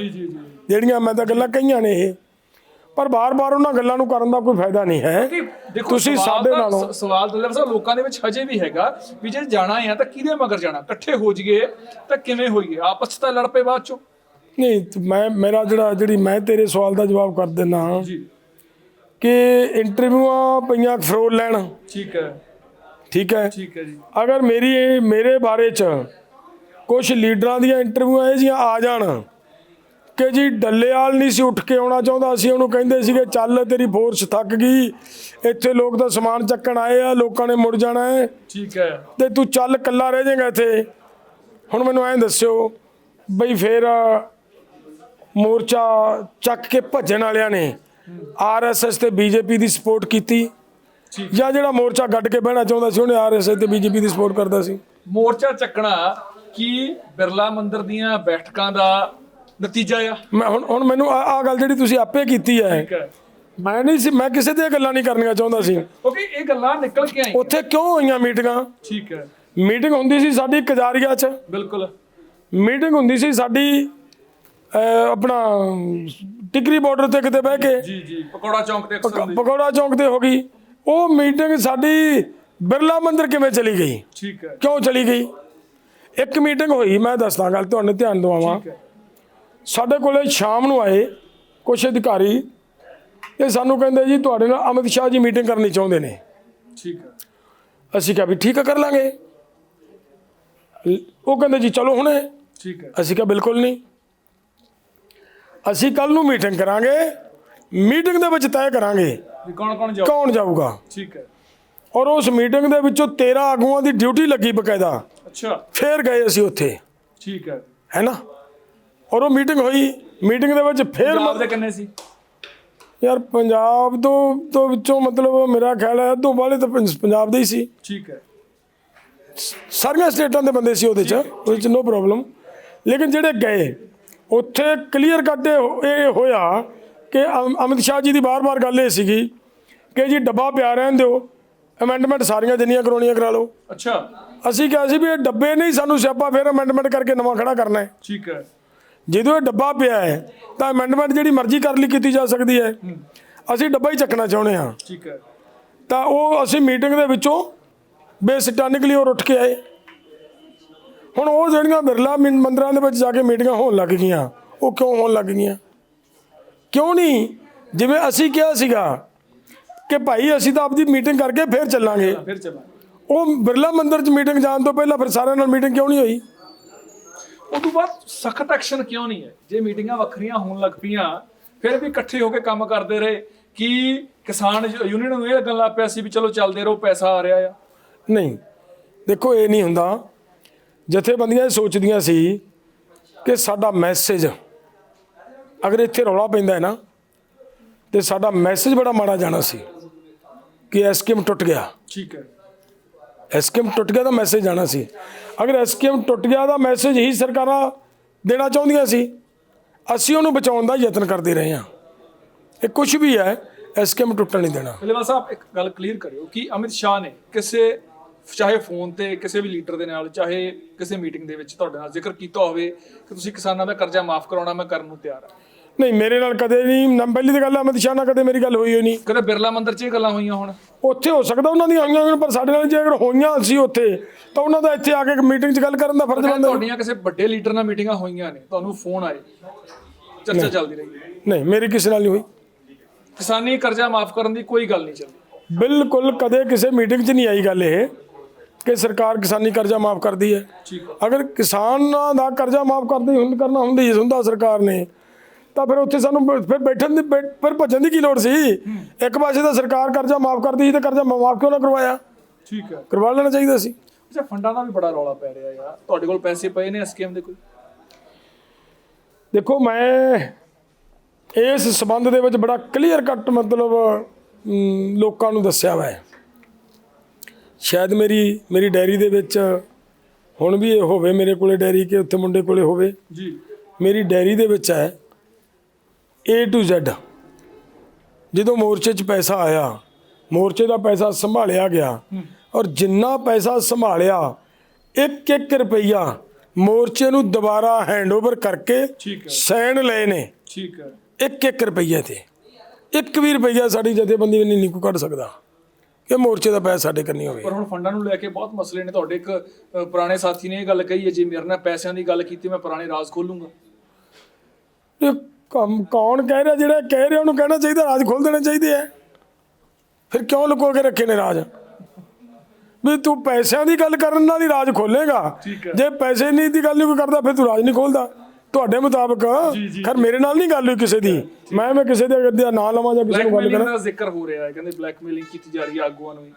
ਜਿਹੜੀਆਂ ਮੈਂ ਤਾਂ ਗੱਲਾਂ ਕਹੀਆਂ ਨੇ ਇਹ। ਪਰ ਬਾਰ-ਬਾਰ ਉਹਨਾਂ ਗੱਲਾਂ ਨੂੰ ਕਰਨ ਦਾ ਕੋਈ ਫਾਇਦਾ ਨਹੀਂ ਹੈ। ਤੁਸੀਂ ਸਾਡੇ ਨਾਲੋਂ ਸਵਾਲ ਦਲੇਰ ਸਾਹਿਬ ਲੋਕਾਂ ਦੇ ਵਿੱਚ ਹਜੇ ਵੀ ਹੈਗਾ ਵੀ ਜੇ ਜਾਣਾ ਆ ਤਾਂ ਕਿਹਦੇ ਮਗਰ ਜਾਣਾ? ਇਕੱਠੇ ਹੋ ਜੀਏ ਤਾਂ ਕਿਵੇਂ ਹੋਈਏ? ਆਪਸ 'ਚ ਤਾਂ ਲੜ ਪਏ ਬਾਅਦ ਚੋਂ। ਨਹੀਂ ਮੈਂ ਮੇਰਾ ਜਿਹੜਾ ਜਿਹੜੀ ਮੈਂ ਤੇਰੇ ਸਵਾਲ ਦਾ ਜਵਾਬ ਕਰ ਦਿੰਦਾ ਜੀ। ਕਿ ਇੰਟਰਵਿਊਆਂ ਪਈਆਂ ਫਰੋਲ ਲੈਣ। ਠੀਕ ਹੈ। ਠੀਕ ਹੈ। ਠੀਕ ਹੈ ਜੀ। ਅਗਰ ਮੇਰੀ ਮੇਰੇ ਬਾਰੇ ਚ ਕੁਝ ਲੀਡਰਾਂ ਦੀਆਂ ਇੰਟਰਵਿਊਆਂ ਇਹ ਜੀਆਂ ਆ ਜਾਣ ਕਿ ਜੀ ਡੱਲੇਵਾਲ ਨਹੀਂ ਸੀ ਉੱਠ ਕੇ ਆਉਣਾ ਚਾਹੁੰਦਾ ਸੀ ਉਹਨੂੰ ਕਹਿੰਦੇ ਸੀਗੇ ਚੱਲ ਤੇਰੀ ਫੋਰਸ ਥੱਕ ਗਈ ਇੱਥੇ ਲੋਕ ਤਾਂ ਸਮਾਨ ਚੱਕਣ ਆਏ ਆ ਲੋਕਾਂ ਨੇ ਮੁੜ ਜਾਣਾ ਹੈ। ਠੀਕ ਹੈ। ਤੇ ਤੂੰ ਚੱਲ ਕੱਲਾ ਰਹਿ ਜਾਏਗਾ ਇੱਥੇ। ਹੁਣ ਮੈਨੂੰ ਐਂ ਦੱਸਿਓ ਬਈ ਫੇਰ ਮੋਰਚਾ ਚੱਕ ਕੇ ਭੱਜਣ ਵਾਲਿਆਂ ਨੇ ਆਰਐਸਐਸ ਤੇ ਬੀਜੇਪੀ ਦੀ ਸਪੋਰਟ ਕੀਤੀ। ਜਾਂ ਜਿਹੜਾ ਮੋਰਚਾ ਗੱਡ ਕੇ ਬਹਿਣਾ ਚਾਹੁੰਦਾ ਸੀ ਉਹਨੇ ਆਰਐਸਐਸ ਤੇ ਬੀਜੇਪੀ ਦੀ ਸਪੋਰਟ ਕਰਦਾ ਸੀ? ਮੋਰਚਾ ਚੱਕਣਾ ਕੀ ਬਿਰਲਾ ਮੰਦਿਰ ਦੀਆਂ ਬੈਠਕਾਂ ਦਾ ਨਤੀਜਾ ਆ। ਮੈਂ ਹੁਣ ਹੁਣ ਮੈਨੂੰ ਆ ਆ ਗੱਲ ਜਿਹੜੀ ਤੁਸੀਂ ਆਪੇ ਕੀਤੀ ਹੈ। ਠੀਕ ਹੈ। ਮੈਂ ਨਹੀਂ ਸੀ ਮੈਂ ਕਿਸੇ ਦੀਆਂ ਗੱਲਾਂ ਨਹੀਂ ਕਰਨੀਆਂ ਚਾਹੁੰਦਾ ਸੀ। ਕਿਉਂਕਿ ਇਹ ਗੱਲਾਂ ਨਿਕਲ ਕੇ ਆਈਆਂ। ਉੱਥੇ ਕਿਉਂ ਹੋਈਆਂ ਮੀਟਿੰਗਾਂ? ਠੀਕ ਹੈ। ਮੀਟਿੰਗ ਹੁੰਦੀ ਸੀ ਸਾਡੀ ਕਜਾਰੀਆ 'ਚ। ਬਿਲਕੁਲ। ਮੀਟਿੰਗ ਹੁੰਦੀ ਸੀ ਸਾਡੀ ਅਹ, ਆਪਣਾ ਟਿਕਰੀ ਬਾਰਡਰ ਤੇ ਕਿਤੇ ਬਹਿ ਕੇ। ਜੀ ਜੀ। ਪਕੌੜਾ ਚੌਂਕ ਤੇ ਅਕਸਰ ਹੁੰਦੀ। ਪਕੌੜਾ ਚੌਂਕ ਤੇ ਹੋ ਗਈ। ਉਹ ਮੀਟਿੰਗ ਸਾਡੀ ਬਿਰਲਾ ਮੰਦਿਰ ਕਿਵੇਂ ਚਲੀ ਗਈ? ਠੀਕ ਹੈ। ਕਿਉਂ ਚਲੀ ਗਈ? ਇੱਕ ਮੀਟਿੰਗ ਹੋਈ ਮੈਂ ਦੱਸਦਾ ਗੱਲ ਤੁਹਾਨੂੰ ਧਿਆਨ ਦਵਾਵਾਂ। ਠੀਕ ਹੈ। ਸਾਡੇ ਕੋਲੇ ਸ਼ਾਮ ਨੂੰ ਆਏ ਕੁਝ ਅਧਿਕਾਰੀ ਇਹ ਸਾਨੂੰ ਕਹਿੰਦੇ ਜੀ ਤੁਹਾਡੇ ਨਾਲ ਅਮਿਤ ਸ਼ਾਹ ਜੀ ਮੀਟਿੰਗ ਕਰਨੀ ਚਾਹੁੰਦੇ ਨੇ। ਠੀਕ ਹੈ। ਅਸੀਂ ਕਿਹਾ ਵੀ ਠੀਕ ਹੈ ਕਰ ਲਾਂਗੇ। ਉਹ ਕਹਿੰਦੇ ਜੀ ਚਲੋ ਹੁਣੇ। ਠੀਕ ਹੈ। ਅਸੀਂ ਕਿਹਾ ਬਿਲਕੁਲ ਨਹੀਂ। ਅਸੀਂ ਕੱਲ ਨੂੰ ਮੀਟਿੰਗ ਕਰਾਂਗੇ। ਮੀਟਿੰਗ ਦੇ ਵਿੱਚ ਤੈਅ ਕਰਾਂਗੇ ਕੌਣ ਕੌਣ ਜਾਓ ਕੌਣ ਜਾਊਗਾ। ਠੀਕ ਹੈ। ਔਰ ਉਸ ਮੀਟਿੰਗ ਦੇ ਵਿੱਚੋਂ 13 ਆਗੂਆਂ ਦੀ ਡਿਊਟੀ ਲੱਗੀ ਬਕਾਇਦਾ। ਅੱਛਾ। ਫੇਰ ਗਏ ਅਸੀਂ ਉੱਥੇ। ਠੀਕ ਹੈ। ਹੈ ਨਾ? ਔਰ ਉਹ ਮੀਟਿੰਗ ਹੋਈ। ਮੀਟਿੰਗ ਦੇ ਵਿੱਚ ਫੇਰ ਪੰਜਾਬ ਦੇ ਕਿੰਨੇ ਸੀ? ਯਾਰ ਪੰਜਾਬ ਤੋਂ ਤੋਂ ਵਿੱਚੋਂ ਮਤਲਬ ਮੇਰਾ ਖਿਆਲ ਹੈ ਅੱਧੋਂ ਵਾਲੇ ਤਾਂ ਪੰਜ- ਪੰਜਾਬ ਦੇ ਹੀ ਸੀ। ਠੀਕ ਹੈ। ਸਾਰੀਆਂ ਸਟੇਟਾਂ ਦੇ ਬੰਦੇ ਸੀ ਉਹਦੇ ਚ ਉਹਦੇ ਚ ਨੋ ਪ੍ਰੋਬਲਮ ਲੇਕਿਨ ਜਿਹੜੇ ਗਏ ਉੱਥੇ ਕਲੀਅਰ ਕੱਟ ਇਹ ਹੋਇਆ ਕਿ ਅਮ- ਅਮਿਤ ਸ਼ਾਹ ਜੀ ਦੀ ਬਾਰ-ਬਾਰ ਗੱਲ ਇਹ ਸੀਗੀ ਕਿ ਜੀ ਡੱਬਾ ਪਿਆ ਰਹਿਣ ਦਿਓ ਅਮੈਂਡਮੈਂਟ ਸਾਰੀਆਂ ਜਿੰਨੀਆਂ ਕਰਾਉਣੀਆਂ ਕਰਾ ਲਓ। ਅੱਛਾ। ਅਸੀਂ ਕਿਹਾ ਸੀ ਵੀ ਇਹ ਡੱਬੇ ਨਹੀਂ ਸਾਨੂੰ ਸਿਆਪਾ ਫਿਰ ਅਮੈਂਡਮੈਂਟ ਕਰਕੇ ਨਵਾਂ ਖੜਾ ਕਰਨਾ ਹੈ। ਠੀਕ ਹੈ। ਜਦੋਂ ਇਹ ਡੱਬਾ ਪਿਆ ਹੈ ਤਾਂ ਅਮੈਂਡਮੈਂਟ ਜਿਹੜੀ ਮਰਜ਼ੀ ਕਰ ਲਈ ਕੀਤੀ ਜਾ ਸਕਦੀ ਹੈ। ਅਸੀਂ ਡੱਬਾ ਹੀ ਚੱਕਣਾ ਚਾਹੁੰਦੇ ਹਾਂ। ਠੀਕ ਹੈ। ਤਾਂ ਉਹ ਅਸੀਂ ਮੀਟਿੰਗ ਦੇ ਵਿੱਚੋਂ ਬੇਸਿੱਟਾ ਨਿਕਲੀ ਔਰ ਉੱਠ ਕੇ ਆਏ। ਹੁਣ ਉਹ ਜਿਹੜੀਆਂ ਬਿਰਲਾ ਮੰਦਿਰਾਂ ਦੇ ਵਿੱਚ ਜਾ ਕੇ ਮੀਟਿੰਗਾਂ ਹੋਣ ਲੱਗ ਗਈਆਂ ਉਹ ਕਿਉਂ ਹੋਣ ਲੱਗ ਗਈਆਂ? ਕਿਉਂ ਨਹੀਂ? ਜਿਵੇਂ ਅਸੀਂ ਕਿਹਾ ਸੀਗਾ ਕਿ ਭਾਈ ਅਸੀਂ ਤਾਂ ਆਪਦੀ ਮੀਟਿੰਗ ਕਰਕੇ ਫੇਰ ਚੱਲਾਂਗੇ। ਫਿਰ ਉਹ ਬਿਰਲਾ ਮੰਦਿਰ 'ਚ ਮੀਟਿੰਗ ਜਾਣ ਤੋਂ ਪਹਿਲਾਂ ਫਿਰ ਸਾਰਿਆਂ ਨਾਲ ਮੀਟਿੰਗ ਕਿਉਂ ਨਹੀਂ ਹੋਈ? ਤੋਂ ਬਾਅਦ ਸਖਤ ਐਕਸ਼ਨ ਕਿਉਂ ਨਹੀਂ ਹੈ? ਜੇ ਮੀਟਿੰਗਾਂ ਵੱਖਰੀਆਂ ਹੋਣ ਲੱਗ ਪਈਆਂ ਫਿਰ ਵੀ ਇਕੱਠੇ ਹੋ ਕੇ ਕੰਮ ਕਰਦੇ ਰਹੇ ਕਿ ਕਿਸਾਨ ਯੂਨੀਅਨ ਨੂੰ ਇਹ ਲੱਗਣ ਲੱਗ ਪਿਆ ਸੀ ਵੀ ਚਲੋ ਚੱਲਦੇ ਰਹੋ ਪੈਸਾ ਆ ਰਿਹਾ ਆ? ਨਹੀਂ। ਦੇਖੋ ਇਹ ਨਹੀਂ ਹੁੰਦਾ। ਜਥੇਬੰਦੀਆਂ ਸੋਚਦੀਆਂ ਸੀ ਕਿ ਸਾਡਾ ਮੈਸੇਜ ਅਗਰ ਇੱਥੇ ਰੌਲਾ ਪੈਂਦਾ ਹੈ ਨਾ ਤੇ ਸਾਡਾ ਮੈਸੇਜ ਬੜਾ ਮਾੜਾ ਜਾਣਾ ਸੀ ਕਿ ਐਸਕੇਮ ਟੁੱਟ ਗਿਆ। ਠੀਕ ਹੈ। ਐਸਕੇਮ ਟੁੱਟ ਗਿਆ ਤਾਂ ਮੈਸੇਜ ਜਾਣਾ ਸੀ। ਅਗਰ ਐਸਕੇਮ ਟੁੱਟ ਗਿਆ ਤਾਂ ਮੈਸੇਜ ਹੀ ਸਰਕਾਰਾਂ ਦੇਣਾ ਚਾਹੁੰਦੀਆਂ ਸੀ। ਅਸੀਂ ਉਹਨੂੰ ਬਚਾਉਣ ਦਾ ਯਤਨ ਕਰਦੇ ਰਹੇ ਹਾਂ। ਇਹ ਕੁਝ ਵੀ ਹੈ ਐਸਕੇਮ ਟੁੱਟਣ ਨਹੀਂ ਦੇਣਾ। ਪਹਿਲੇ ਆਪ ਇੱਕ ਗੱਲ ਕਲੀਅਰ ਕਰਿਓ ਕਿ ਅਮਿਤ ਸ਼ਾਹ ਨੇ ਕਿਸੇ, ਚਾਹੇ ਫੋਨ ਤੇ, ਕਿਸੇ ਵੀ ਲੀਡਰ ਦੇ ਨਾਲ, ਚਾਹੇ ਕਿਸੇ ਮੀਟਿੰਗ ਦੇ ਵਿੱਚ ਤੁਹਾਡੇ ਨਾਲ ਜ਼ਿਕਰ ਕੀਤਾ ਹੋਵੇ ਕਿ ਤੁਸੀਂ ਕਿਸਾਨਾਂ ਦਾ ਕਰਜ਼ਾ ਮਾਫ ਕਰਾਉਣਾ, ਮੈਂ ਕਰਨ ਨੂੰ ਤਿਆਰ ਹਾਂ। ਨਹੀਂ ਮੇਰੇ ਨਾਲ ਕਦੇ ਨਹੀਂ ਨਾ। ਪਹਿਲੀ ਤਾਂ ਗੱਲ ਅਮਿਤ ਸ਼ਾਹ ਨਾਲ ਕਦੇ ਮੇਰੀ ਗੱਲ ਹੋਈ ਹੋਈ ਨਹੀਂ ਕਦੇ ਬਿਰਲਾ ਮੰਦਿਰ 'ਚ ਇਹ ਗੱਲਾਂ ਹੋਈਆਂ ਹੁਣ? ਉੱਥੇ ਹੋ ਸਕਦਾ ਉਹਨਾਂ ਦੀਆਂ ਹੋਈਆਂ ਹੋਣ ਪਰ ਸਾਡੇ ਨਾਲ ਜੇ ਅਗਰ ਹੋਈਆਂ ਸੀ ਉੱਥੇ ਤਾਂ ਉਹਨਾਂ ਦਾ ਇੱਥੇ ਆ ਕੇ ਮੀਟਿੰਗ 'ਚ ਗੱਲ ਕਰਨ ਦਾ ਫਰਜ਼ ਬਣਦਾ। ਤੁਹਾਡੀਆਂ ਕਿਸੇ ਵੱਡੇ ਲੀਡਰ ਨਾਲ ਮੀਟਿੰਗਾਂ ਹੋਈਆਂ ਨੇ ਤੁਹਾਨੂੰ ਫੋਨ ਆਏ। ਚਰਚਾ ਚੱਲਦੀ ਰਹੀ। ਨਹੀਂ ਮੇਰੀ ਕਿਸੇ ਨਾਲ ਨਹੀਂ ਹੋਈ। ਕਿਸਾਨੀ ਕਰਜ਼ਾ ਮਾਫ ਕਰਨ ਦੀ ਕੋਈ ਗੱਲ ਨਹੀਂ ਚੱਲੀ ਬਿਲਕੁਲ ਕਦੇ ਕਿਸੇ ਮੀਟਿੰਗ 'ਚ ਨਹੀਂ ਆਈ ਗੱਲ ਇਹ ਕਿ ਸਰਕਾਰ ਕਿਸਾਨੀ ਕਰਜ਼ਾ ਮਾਫ ਕਰਦੀ ਹੈ। ਅਗਰ ਕਿਸਾਨਾਂ ਦਾ ਕਰਜ਼ਾ ਮਾਫ ਕਰਦੀ ਹੁੰਦ ਕਰਨਾ ਹੁੰਦੀ ਹੁੰਦਾ ਸਰਕਾਰ ਨੇ ਤਾਂ ਫਿਰ ਉੱਥੇ ਸਾਨੂੰ ਬ- ਫਿਰ ਬੈਠਣ ਦੀ ਬੈ- ਫਿਰ ਭੱਜਣ ਦੀ ਕੀ ਲੋੜ ਸੀ? ਇੱਕ ਪਾਸੇ ਤਾਂ ਸਰਕਾਰ ਕਰਜ਼ਾ ਮਾਫ ਕਰਦੀ ਸੀ ਤੇ ਕਰਜ਼ਾ ਮਾਫ ਕਿਉਂ ਨਾ ਕਰਵਾਇਆ? ਠੀਕ ਹੈ। ਕਰਵਾ ਲੈਣਾ ਚਾਹੀਦਾ ਸੀ। ਅੱਛਾ ਫੰਡਾਂ ਦਾ ਵੀ ਬੜਾ ਰੌਲਾ ਪੈ ਰਿਹਾ ਯਾਰ। ਤੁਹਾਡੇ ਕੋਲ ਪੈਸੇ ਪਏ ਨੇ ਸਕੀਮ ਦੇ ਕੋਈ? ਦੇਖੋ ਮੈਂ ਇਸ ਸਬੰਧ ਦੇ ਵਿੱਚ ਬੜਾ ਕਲੀਅਰ ਕੱਟ ਮਤਲਬ ਅਮ, ਲੋਕਾਂ ਨੂੰ ਦੱਸਿਆ ਹੈ। ਸ਼ਾਇਦ ਮੇਰੀ ਮੇਰੀ ਡਾਇਰੀ ਦੇ ਵਿੱਚ ਹੁਣ ਵੀ ਇਹ ਹੋਵੇ ਮੇਰੇ ਕੋਲੇ ਡਾਇਰੀ ਕਿ ਉੱਥੇ ਮੁੰਡੇ ਕੋਲੇ ਹੋਵੇ। ਜੀ। ਮੇਰੀ ਡਾਇਰੀ ਦੇ ਵਿੱਚ ਹੈ A to Z ਜਦੋਂ ਮੋਰਚੇ 'ਚ ਪੈਸਾ ਆਇਆ ਮੋਰਚੇ ਦਾ ਪੈਸਾ ਸੰਭਾਲਿਆ ਗਿਆ ਔਰ ਜਿੰਨਾ ਪੈਸਾ ਸੰਭਾਲਿਆ ਇੱਕ ਇੱਕ ਰੁਪਈਆ ਮੋਰਚੇ ਨੂੰ ਦੁਬਾਰਾ ਹੈਂਡਓਵਰ ਕਰਕੇ ਸੈਨ ਲਏ ਨੇ। ਠੀਕ ਹੈ। ਇੱਕ ਇੱਕ ਰੁਪਈਆ ਤੇ। ਇੱਕ ਵੀ ਰੁਪਈਆ ਸਾਡੀ ਜਥੇਬੰਦੀ ਨਹੀਂ ਨਿਕੂ ਕੱਢ ਸਕਦਾ ਕਿ ਮੋਰਚੇ ਦਾ ਪੈਸਾ ਸਾਡੇ ਕਰਨੀ ਹੋਵੇ। ਪਰ ਹੁਣ ਫੰਡਾਂ ਨੂੰ ਲੈ ਕੇ ਬਹੁਤ ਮਸਲੇ ਨੇ। ਤੁਹਾਡੇ ਇੱਕ ਪੁਰਾਣੇ ਸਾਥੀ ਨੇ ਇਹ ਗੱਲ ਕਹੀ ਹੈ ਜੇ ਮੇਰੇ ਨਾਲ ਪੈਸਿਆਂ ਦੀ ਗੱਲ ਕੀਤੀ ਮੈਂ ਪੁਰਾਣੇ ਰਾਜ਼ ਖੋਲੂੰਗਾ। ਇਹ ਕੌਣ ਕਹਿ ਰਿਹਾ ਜਿਹੜਾ ਕਹਿ ਰਿਹਾ ਉਹਨੂੰ ਕਹਿਣਾ ਚਾਹੀਦਾ ਰਾਜ ਖੋਲ ਦੇਣੇ ਚਾਹੀਦੇ ਆ। ਫਿਰ ਕਿਉਂ ਲੁਕੋ ਕੇ ਰੱਖੇ ਨੇ ਰਾਜ? ਵੀ ਤੂੰ ਪੈਸਿਆਂ ਦੀ ਗੱਲ ਕਰਨ ਨਾਲ ਹੀ ਰਾਜ ਖੋਲੇਗਾ ਹੈ। ਜੇ ਪੈਸੇ ਨਹੀਂ ਦੀ ਗੱਲ ਨਹੀਂ ਕੋਈ ਕਰਦਾ ਫਿਰ ਤੂੰ ਰਾਜ ਨਹੀਂ ਖੋਲਦਾ ਤੁਹਾਡੇ ਮੁਤਾਬਕ ਖੈਰ ਮੇਰੇ ਨਾਲ ਨਹੀਂ ਗੱਲ ਹੋਈ ਕਿਸੇ ਦੀ। ਮੈਂ ਮੈਂ ਕਿਸੇ ਦੇ ਅੱਗੇ ਨਾਂ ਲਵਾਂ ਜਾਂ ਕਿਸੇ ਨੂੰ ਗੱਲ ਕਰਾਂ। ਦਾ ਜ਼ਿਕਰ ਹੋ ਰਿਹਾ ਹੈ ਕਹਿੰਦੇ ਬਲੈਕਮੇਲਿੰਗ ਕੀਤੀ ਜਾ ਰਹੀ ਹੈ ਆਗੂਆਂ ਨੂੰ ਵੀ।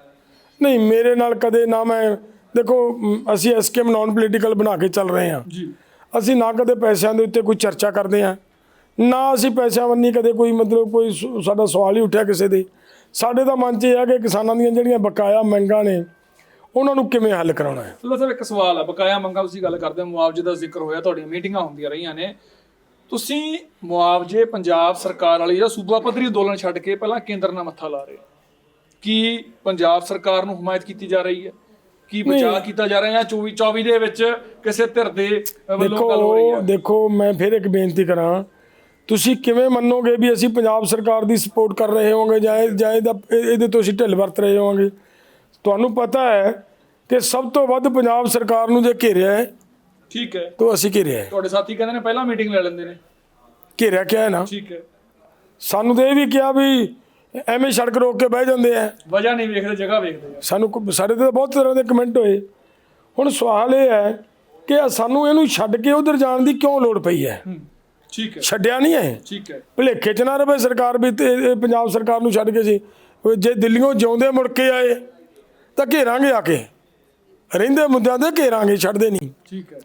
ਨਹੀਂ ਮੇਰੇ ਨਾਲ ਕਦੇ ਨਾ ਮੈਂ ਦੇਖੋ ਅਸੀਂ ਐਸਕੇਐਮ ਨਾਨ ਪੋਲੀਟੀਕਲ ਬਣਾ ਕੇ ਚੱਲ ਰਹੇ ਹਾਂ। ਜੀ। ਅਸੀਂ ਨਾ ਕਦੇ ਪੈਸਿਆਂ ਦੇ ਉੱਤੇ ਕੋਈ ਚਰਚਾ ਕਰਦੇ ਹਾਂ। ਨਾ ਅਸੀਂ ਪੈਸਿਆਂ ਵੰਨੀ ਕਦੇ ਕੋਈ ਮਤਲਬ ਕੋਈ ਸਾਡਾ ਸਵਾਲ ਹੀ ਉੱਠਿਆ ਕਿਸੇ ਦੇ। ਸਾਡੇ ਤਾਂ ਮਨ 'ਚ ਇਹ ਹੈ ਕਿ ਕਿਸਾਨਾਂ ਦੀਆਂ ਜਿਹੜੀਆਂ ਬਕਾਇਆ ਮੰਗਾਂ ਨੇ ਉਹਨਾਂ ਨੂੰ ਕਿਵੇਂ ਹੱਲ ਕਰਾਉਣਾ ਹੈ? ਚਲੋ ਸਰ ਇੱਕ ਸਵਾਲ ਹੈ ਬਕਾਇਆ ਮੰਗਾ ਤੁਸੀਂ ਗੱਲ ਕਰਦੇ ਹੋ ਮੁਆਵਜ਼ੇ ਦਾ ਜ਼ਿਕਰ ਹੋਇਆ ਤੁਹਾਡੀਆਂ ਮੀਟਿੰਗਾਂ ਹੁੰਦੀਆਂ ਰਹੀਆਂ ਨੇ। ਤੁਸੀਂ ਮੁਆਵਜ਼ੇ ਪੰਜਾਬ ਸਰਕਾਰ ਵਾਲੀ ਜਾਂ ਸੂਬਾ ਪੱਧਰੀ ਅੰਦੋਲਨ ਛੱਡ ਕੇ ਪਹਿਲਾਂ ਕੇਂਦਰ ਨਾਲ ਮੱਥਾ ਲਾ ਰਹੇ ਹੋ। ਕੀ ਪੰਜਾਬ ਸਰਕਾਰ ਨੂੰ ਹਮਾਇਤ ਕੀਤੀ ਜਾ ਰਹੀ ਹੈ? ਕੀ ਬਚਾਅ ਕੀਤਾ ਜਾ ਰਿਹਾ ਜਾਂ 24 24 ਦੇ ਵਿੱਚ ਕਿਸੇ ਧਿਰ ਦੇ ਵੱਲੋਂ ਗੱਲ ਹੋ ਰਹੀ ਹੈ? ਦੇਖੋ ਮੈਂ ਫਿਰ ਇੱਕ ਬੇਨਤੀ ਕਰਾਂ ਤੁਸੀਂ ਕਿਵੇਂ ਮੰਨੋਗੇ ਵੀ ਅਸੀਂ ਪੰਜਾਬ ਸਰਕਾਰ ਦੀ ਸਪੋਰਟ ਕਰ ਰਹੇ ਹੋਵਾਂਗੇ ਜਾਂ ਜਾਂ ਇਹਦਾ ਇਹ- ਇਹਦੇ ਤੋਂ ਅਸੀਂ ਢਿੱਲ ਵਰਤ ਰਹੇ ਹੋਵਾਂਗੇ? ਤੁਹਾਨੂੰ ਪਤਾ ਹੈ ਕਿ ਸਭ ਤੋਂ ਵੱਧ ਪੰਜਾਬ ਸਰਕਾਰ ਨੂੰ ਜੇ ਘੇਰਿਆ ਹੈ ਠੀਕ ਹੈ। ਤਾਂ ਅਸੀਂ ਘੇਰਿਆ ਹੈ। ਤੁਹਾਡੇ ਸਾਥੀ ਕਹਿੰਦੇ ਨੇ ਪਹਿਲਾਂ ਮੀਟਿੰਗ ਲੈ ਲੈਂਦੇ ਨੇ। ਘੇਰਿਆ ਕਿਆ ਹੈ ਨਾ? ਠੀਕ ਹੈ। ਸਾਨੂੰ ਤਾਂ ਇਹ ਵੀ ਕਿਹਾ ਵੀ ਐਵੇਂ ਸੜਕ ਰੋਕ ਕੇ ਬਹਿ ਜਾਂਦੇ ਆ। ਵਜ੍ਹਾ ਨਹੀਂ ਵੇਖਦੇ ਜਗ੍ਹਾ ਵੇਖਦੇ ਆ। ਸਾਨੂੰ ਸਾਡੇ ਤੇ ਬਹੁਤ ਤਰ੍ਹਾਂ ਦੇ ਕਮੈਂਟ ਹੋਏ। ਹੁਣ ਸਵਾਲ ਇਹ ਹੈ ਕਿ ਸਾਨੂੰ ਇਹਨੂੰ ਛੱਡ ਕੇ ਉਧਰ ਜਾਣ ਦੀ ਕਿਉਂ ਲੋੜ ਪਈ ਹੂੰ। ਠੀਕ ਹੈ। ਛੱਡਿਆ ਨਹੀਂ ਹੈ। ਠੀਕ ਹੈ। ਭੁਲੇਖੇ ਚ ਨਾ ਰਵੇ ਸਰਕਾਰ ਵੀ ਤੇ ਪੰਜਾਬ ਸਰਕਾਰ ਨੂੰ ਛੱਡ ਕੇ ਸੀ ਜੇ ਦਿੱਲੀੋਂ ਜਿਉਂਦੇ ਮੁੜ ਕੇ ਆਏ ਤਾਂ ਘੇਰਾਂਗੇ ਆ ਕੇ। ਰਹਿੰਦੇ ਮੁੱਦਿਆਂ ਤੇ ਘੇਰਾਂਗੇ ਛੱਡਦੇ ਨਹੀਂ। ਠੀਕ ਹੈ।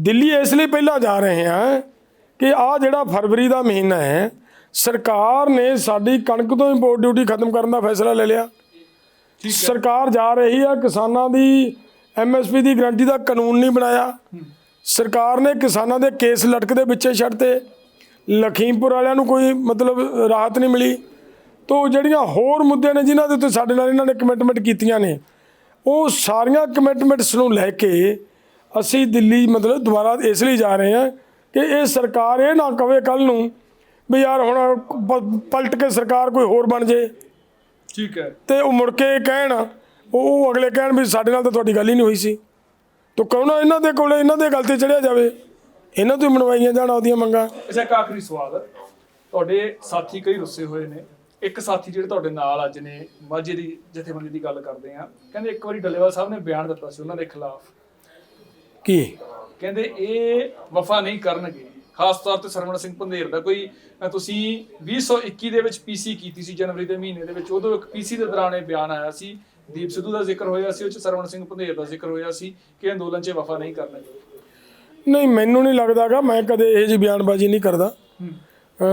ਦਿੱਲੀ ਇਸ ਲਈ ਪਹਿਲਾਂ ਜਾ ਰਹੇ ਹਾਂ ਕਿ ਆ ਜਿਹੜਾ ਫਰਵਰੀ ਦਾ ਮਹੀਨਾ ਹੈ ਸਰਕਾਰ ਨੇ ਸਾਡੀ ਕਣਕ ਤੋਂ ਇੰਪੋਰਟ ਡਿਊਟੀ ਖਤਮ ਕਰਨ ਦਾ ਫੈਸਲਾ ਲੈ ਲਿਆ। ਸਰਕਾਰ ਜਾ ਰਹੀ ਹੈ ਕਿਸਾਨਾਂ ਦੀ ਐਮਐਸਪੀ ਦੀ ਗਾਰੰਟੀ ਦਾ ਕਾਨੂੰਨ ਨਹੀਂ ਬਣਾਇਆ। ਸਰਕਾਰ ਨੇ ਕਿਸਾਨਾਂ ਦੇ ਕੇਸ ਲਟਕਦੇ ਵਿੱਚੇ ਛੱਡਤੇ ਲਖੀਮਪੁਰ ਵਾਲਿਆਂ ਨੂੰ ਕੋਈ ਮਤਲਬ ਰਾਹਤ ਨਹੀਂ ਮਿਲੀ। ਤੋਂ ਜਿਹੜੀਆਂ ਹੋਰ ਮੁੱਦੇ ਨੇ ਜਿਨ੍ਹਾਂ ਦੇ ਉੱਤੇ ਸਾਡੇ ਨਾਲ ਇਹਨਾਂ ਨੇ ਕਮਿਟਮੈਂਟ ਕੀਤੀਆਂ ਨੇ ਉਹ ਸਾਰੀਆਂ ਕਮਿਟਮੈਂਟਸ ਨੂੰ ਲੈ ਕੇ ਅਸੀਂ ਦਿੱਲੀ ਮਤਲਬ ਦੁਬਾਰਾ ਇਸ ਲਈ ਜਾ ਰਹੇ ਹਾਂ ਕਿ ਇਹ ਸਰਕਾਰ ਇਹ ਨਾ ਕਵੇ ਕੱਲ ਨੂੰ ਵੀ ਯਾਰ ਹੁਣ ਪਲਟ ਕੇ ਸਰਕਾਰ ਕੋਈ ਹੋਰ ਬਣ ਜੇ। ਠੀਕ ਹੈ। ਤੇ ਉਹ ਮੁੜ ਕੇ ਕਹਿਣ ਉਹ ਅਗਲੇ ਕਹਿਣ ਵੀ ਸਾਡੇ ਨਾਲ ਤਾਂ ਤੁਹਾਡੀ ਗੱਲ ਹੀ ਨਹੀਂ ਹੋਈ ਸੀ। ਤੋ ਕਹੋ ਨਾ ਇਹਨਾਂ ਦੇ ਕੋਲੇ ਇਹਨਾਂ ਦੇ ਗੱਲ ਤੇ ਚੜਿਆ ਜਾਵੇ। ਇਹਨਾਂ ਤੋਂ ਮਨਵਾਈਆਂ ਜਾਣ ਉਹਦੀਆਂ ਮੰਗਾਂ। ਅੱਛਾ ਇੱਕ ਆਖਰੀ ਸਵਾਲ। ਤੁਹਾਡੇ ਸਾਥੀ ਕਈ ਰੁੱਸੇ ਹੋਏ ਨੇ। ਇੱਕ ਸਾਥੀ ਜਿਹੜੇ ਤੁਹਾਡੇ ਨਾਲ ਅੱਜ ਨੇ ਮਾਝੇ ਦੀ ਜਥੇਬੰਦੀ ਦੀ ਗੱਲ ਕਰਦੇ ਆ। ਕਹਿੰਦੇ ਇੱਕ ਵਾਰੀ ਡੱਲੇਵਾਲ ਸਾਹਿਬ ਨੇ ਬਿਆਨ ਦਿੱਤਾ ਸੀ ਉਹਨਾਂ ਦੇ ਖਿਲਾਫ। ਕੀ? ਕਹਿੰਦੇ ਇਹ ਵਫਾ ਨਹੀਂ ਕਰਨਗੇ। ਖਾਸ ਤੌਰ ਤੇ ਸਰਵਣ ਸਿੰਘ ਪੰਧੇਰ ਦਾ ਕੋਈ ਤੁਸੀਂ 2021 ਦੇ ਵਿੱਚ ਪੀਸੀ ਕੀਤੀ ਸੀ ਜਨਵਰੀ ਦੇ ਮਹੀਨੇ ਦੇ ਵਿੱਚ। ਉਦੋਂ ਇੱਕ ਪੀਸੀ ਦੇ ਦੌਰਾਨ ਇਹ ਬਿਆਨ ਆਇਆ ਸੀ ਦੀਪ ਸਿੱਧੂ ਦਾ ਜ਼ਿਕਰ ਹੋਇਆ ਸੀ ਉਹ ਚ ਸਰਵਣ ਸਿੰਘ ਪੰਧੇਰ ਦਾ ਜ਼ਿਕਰ ਹੋਇਆ ਸੀ ਕਿ ਅੰਦੋਲਨ 'ਚ ਵਫਾ ਨਹੀਂ ਕਰਨਗੇ ਨਹੀਂ ਮੈਨੂੰ ਨਹੀਂ ਲੱਗਦਾਗਾ ਮੈਂ ਕਦੇ ਇਹ ਜੀ ਬਿਆਨਬਾਜ਼ੀ ਨਹੀਂ ਕਰਦਾ।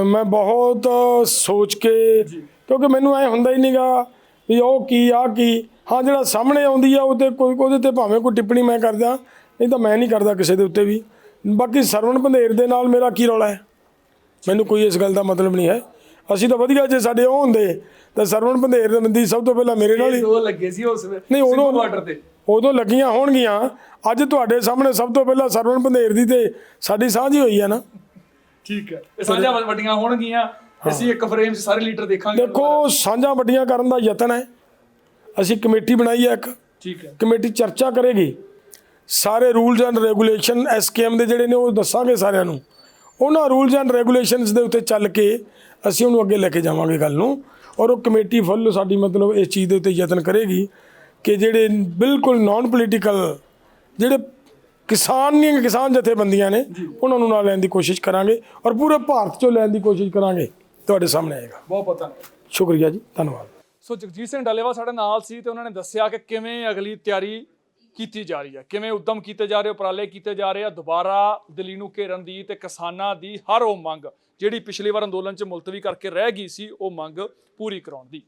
ਮੈਂ ਬਹੁਤ ਸੋਚ ਕੇ ਕਿਉਂਕਿ ਮੈਨੂੰ ਐ ਹੁੰਦਾ ਹੀ ਨਹੀਂਗਾ ਵੀ ਉਹ ਕੀ ਆ ਕੀ। ਹਾਂ ਜਿਹੜਾ ਸਾਹਮਣੇ ਆਉਂਦੀ ਆ ਉਹਤੇ ਕੋਈ ਉਹਦੇ ਤੇ ਭਾਵੇਂ ਕੋਈ ਟਿੱਪਣੀ ਮੈਂ ਕਰਦਾ ਨਹੀਂ ਤਾਂ ਮੈਂ ਨਹੀਂ ਕਰਦਾ ਕਿਸੇ ਦੇ ਉੱਤੇ ਵੀ। ਬਾਕੀ ਸਰਵਣ ਪੰਧੇਰ ਦੇ ਨਾਲ ਮੇਰਾ ਕੀ ਰੌਲਾ ਹੈ? ਮੈਨੂੰ ਕੋਈ ਇਸ ਗੱਲ ਦਾ ਮਤਲਬ ਨਹੀਂ ਹੈ। ਅਸੀਂ ਤਾਂ ਵਧੀਆ ਜੇ ਸਾਡੇ ਉਹ ਹੁੰਦੇ ਤਾਂ ਸਰਵਣ ਪੰਧੇਰ ਦੇ ਸਭ ਤੋਂ ਪਹਿਲਾਂ ਮੇਰੇ ਨਾਲ ਹੀ। ਦੋ ਲੱਗੇ ਸੀ ਉਸ ਵੇਲੇ ਨਹੀਂ, ਉਦੋਂ- ਬਾਰਡਰ ਤੇ। ਉਦੋਂ ਲੱਗੀਆਂ ਹੋਣਗੀਆਂ। ਅੱਜ ਤੁਹਾਡੇ ਸਾਹਮਣੇ ਸਭ ਤੋਂ ਪਹਿਲਾਂ ਸਰਵਣ ਪੰਧੇਰ ਦੀ ਤੇ ਸਾਡੀ ਸਾਂਝੀ ਹੋਈ ਹੈ ਨਾ। ਠੀਕ ਹੈ। ਇਹ ਸਾਂਝਾਂ ਵੱਡ- ਵੱਡੀਆਂ ਹੋਣਗੀਆਂ। ਅਸੀਂ ਇੱਕ ਫਰੇਮ 'ਚ ਸਾਰੇ ਲੀਡਰ ਦੇਖਾਂਗੇ। ਦੇਖੋ ਸਾਂਝਾਂ ਵੱਡੀਆਂ ਕਰਨ ਦਾ ਯਤਨ ਹੈ। ਅਸੀਂ ਕਮੇਟੀ ਬਣਾਈ ਹੈ ਇੱਕ। ਠੀਕ ਹੈ। ਕਮੇਟੀ ਚਰਚਾ ਕਰੇਗੀ। ਸਾਰੇ ਰੂਲਸ ਐਂਡ ਰੈਗੂਲੇਸ਼ਨ ਐਸਕੇਐਮ ਦੇ ਜਿਹੜੇ ਨੇ ਉਹ ਦੱਸਾਂਗੇ ਸਾਰਿਆਂ ਨੂੰ। ਉਹਨਾਂ ਰੂਲਸ ਐਂਡ ਰੈਗੂਲੇਸ਼ਨਸ ਦੇ ਉੱਤੇ ਚੱਲ ਕੇ ਅਸੀਂ ਉਹਨੂੰ ਅੱਗੇ ਲੈ ਕੇ ਜਾਵਾਂਗੇ ਗੱਲ ਨੂੰ। ਔਰ ਉਹ ਕਮੇਟੀ ਫੁੱਲ ਸਾਡੀ ਮਤਲਬ ਇਸ ਚੀਜ਼ ਦੇ ਉੱਤੇ ਯਤਨ ਕਰੇਗੀ ਕਿ ਜਿਹੜੇ ਬਿਲਕੁਲ ਨਾਨ ਪੋਲੀਟੀਕਲ ਜਿਹੜੇ ਕਿਸਾਨ ਦੀਆਂ ਕਿਸਾਨ ਜਥੇਬੰਦੀਆਂ ਨੇ ਉਹਨਾਂ ਨੂੰ ਨਾਲ ਲੈਣ ਦੀ ਕੋਸ਼ਿਸ਼ ਕਰਾਂਗੇ ਔਰ ਪੂਰੇ ਭਾਰਤ ਚੋਂ ਲੈਣ ਦੀ ਕੋਸ਼ਿਸ਼ ਕਰਾਂਗੇ। ਤੁਹਾਡੇ ਸਾਹਮਣੇ ਆਏਗਾ। ਬਹੁਤ ਬਹੁਤ ਧੰਨਵਾਦ। ਸ਼ੁਕਰੀਆ ਜੀ ਧੰਨਵਾਦ। ਸੋ ਜਗਜੀਤ ਸਿੰਘ ਡਾਲੇਵਾ ਸਾਡੇ ਨਾਲ ਸੀ ਤੇ ਉਹਨਾਂ ਨੇ ਦੱਸਿਆ ਕਿ ਕਿਵੇਂ ਅਗਲੀ ਤਿਆਰੀ ਕੀਤੀ ਜਾ ਰਹੀ ਹੈ ਕਿਵੇਂ ਉਦਮ ਕੀਤੇ ਜਾ ਰਹੇ ਉਪਰਾਲੇ ਕੀਤੇ ਜਾ ਰਹੇ ਆ। ਦੁਬਾਰਾ ਦਿੱਲੀ ਨੂੰ ਘੇਰਨ ਦੀ ਤੇ ਕਿਸਾਨਾਂ ਦੀ ਹਰ ਉਹ ਮੰਗ ਜਿਹੜੀ ਪਿਛਲੀ ਵਾਰ ਅੰਦੋਲਨ 'ਚ ਮੁਲਤਵੀ ਕਰਕੇ ਰਹਿ ਗਈ ਸੀ, ਉਹ ਮੰਗ ਪੂਰੀ ਕਰਾਉਣ ਦੀ।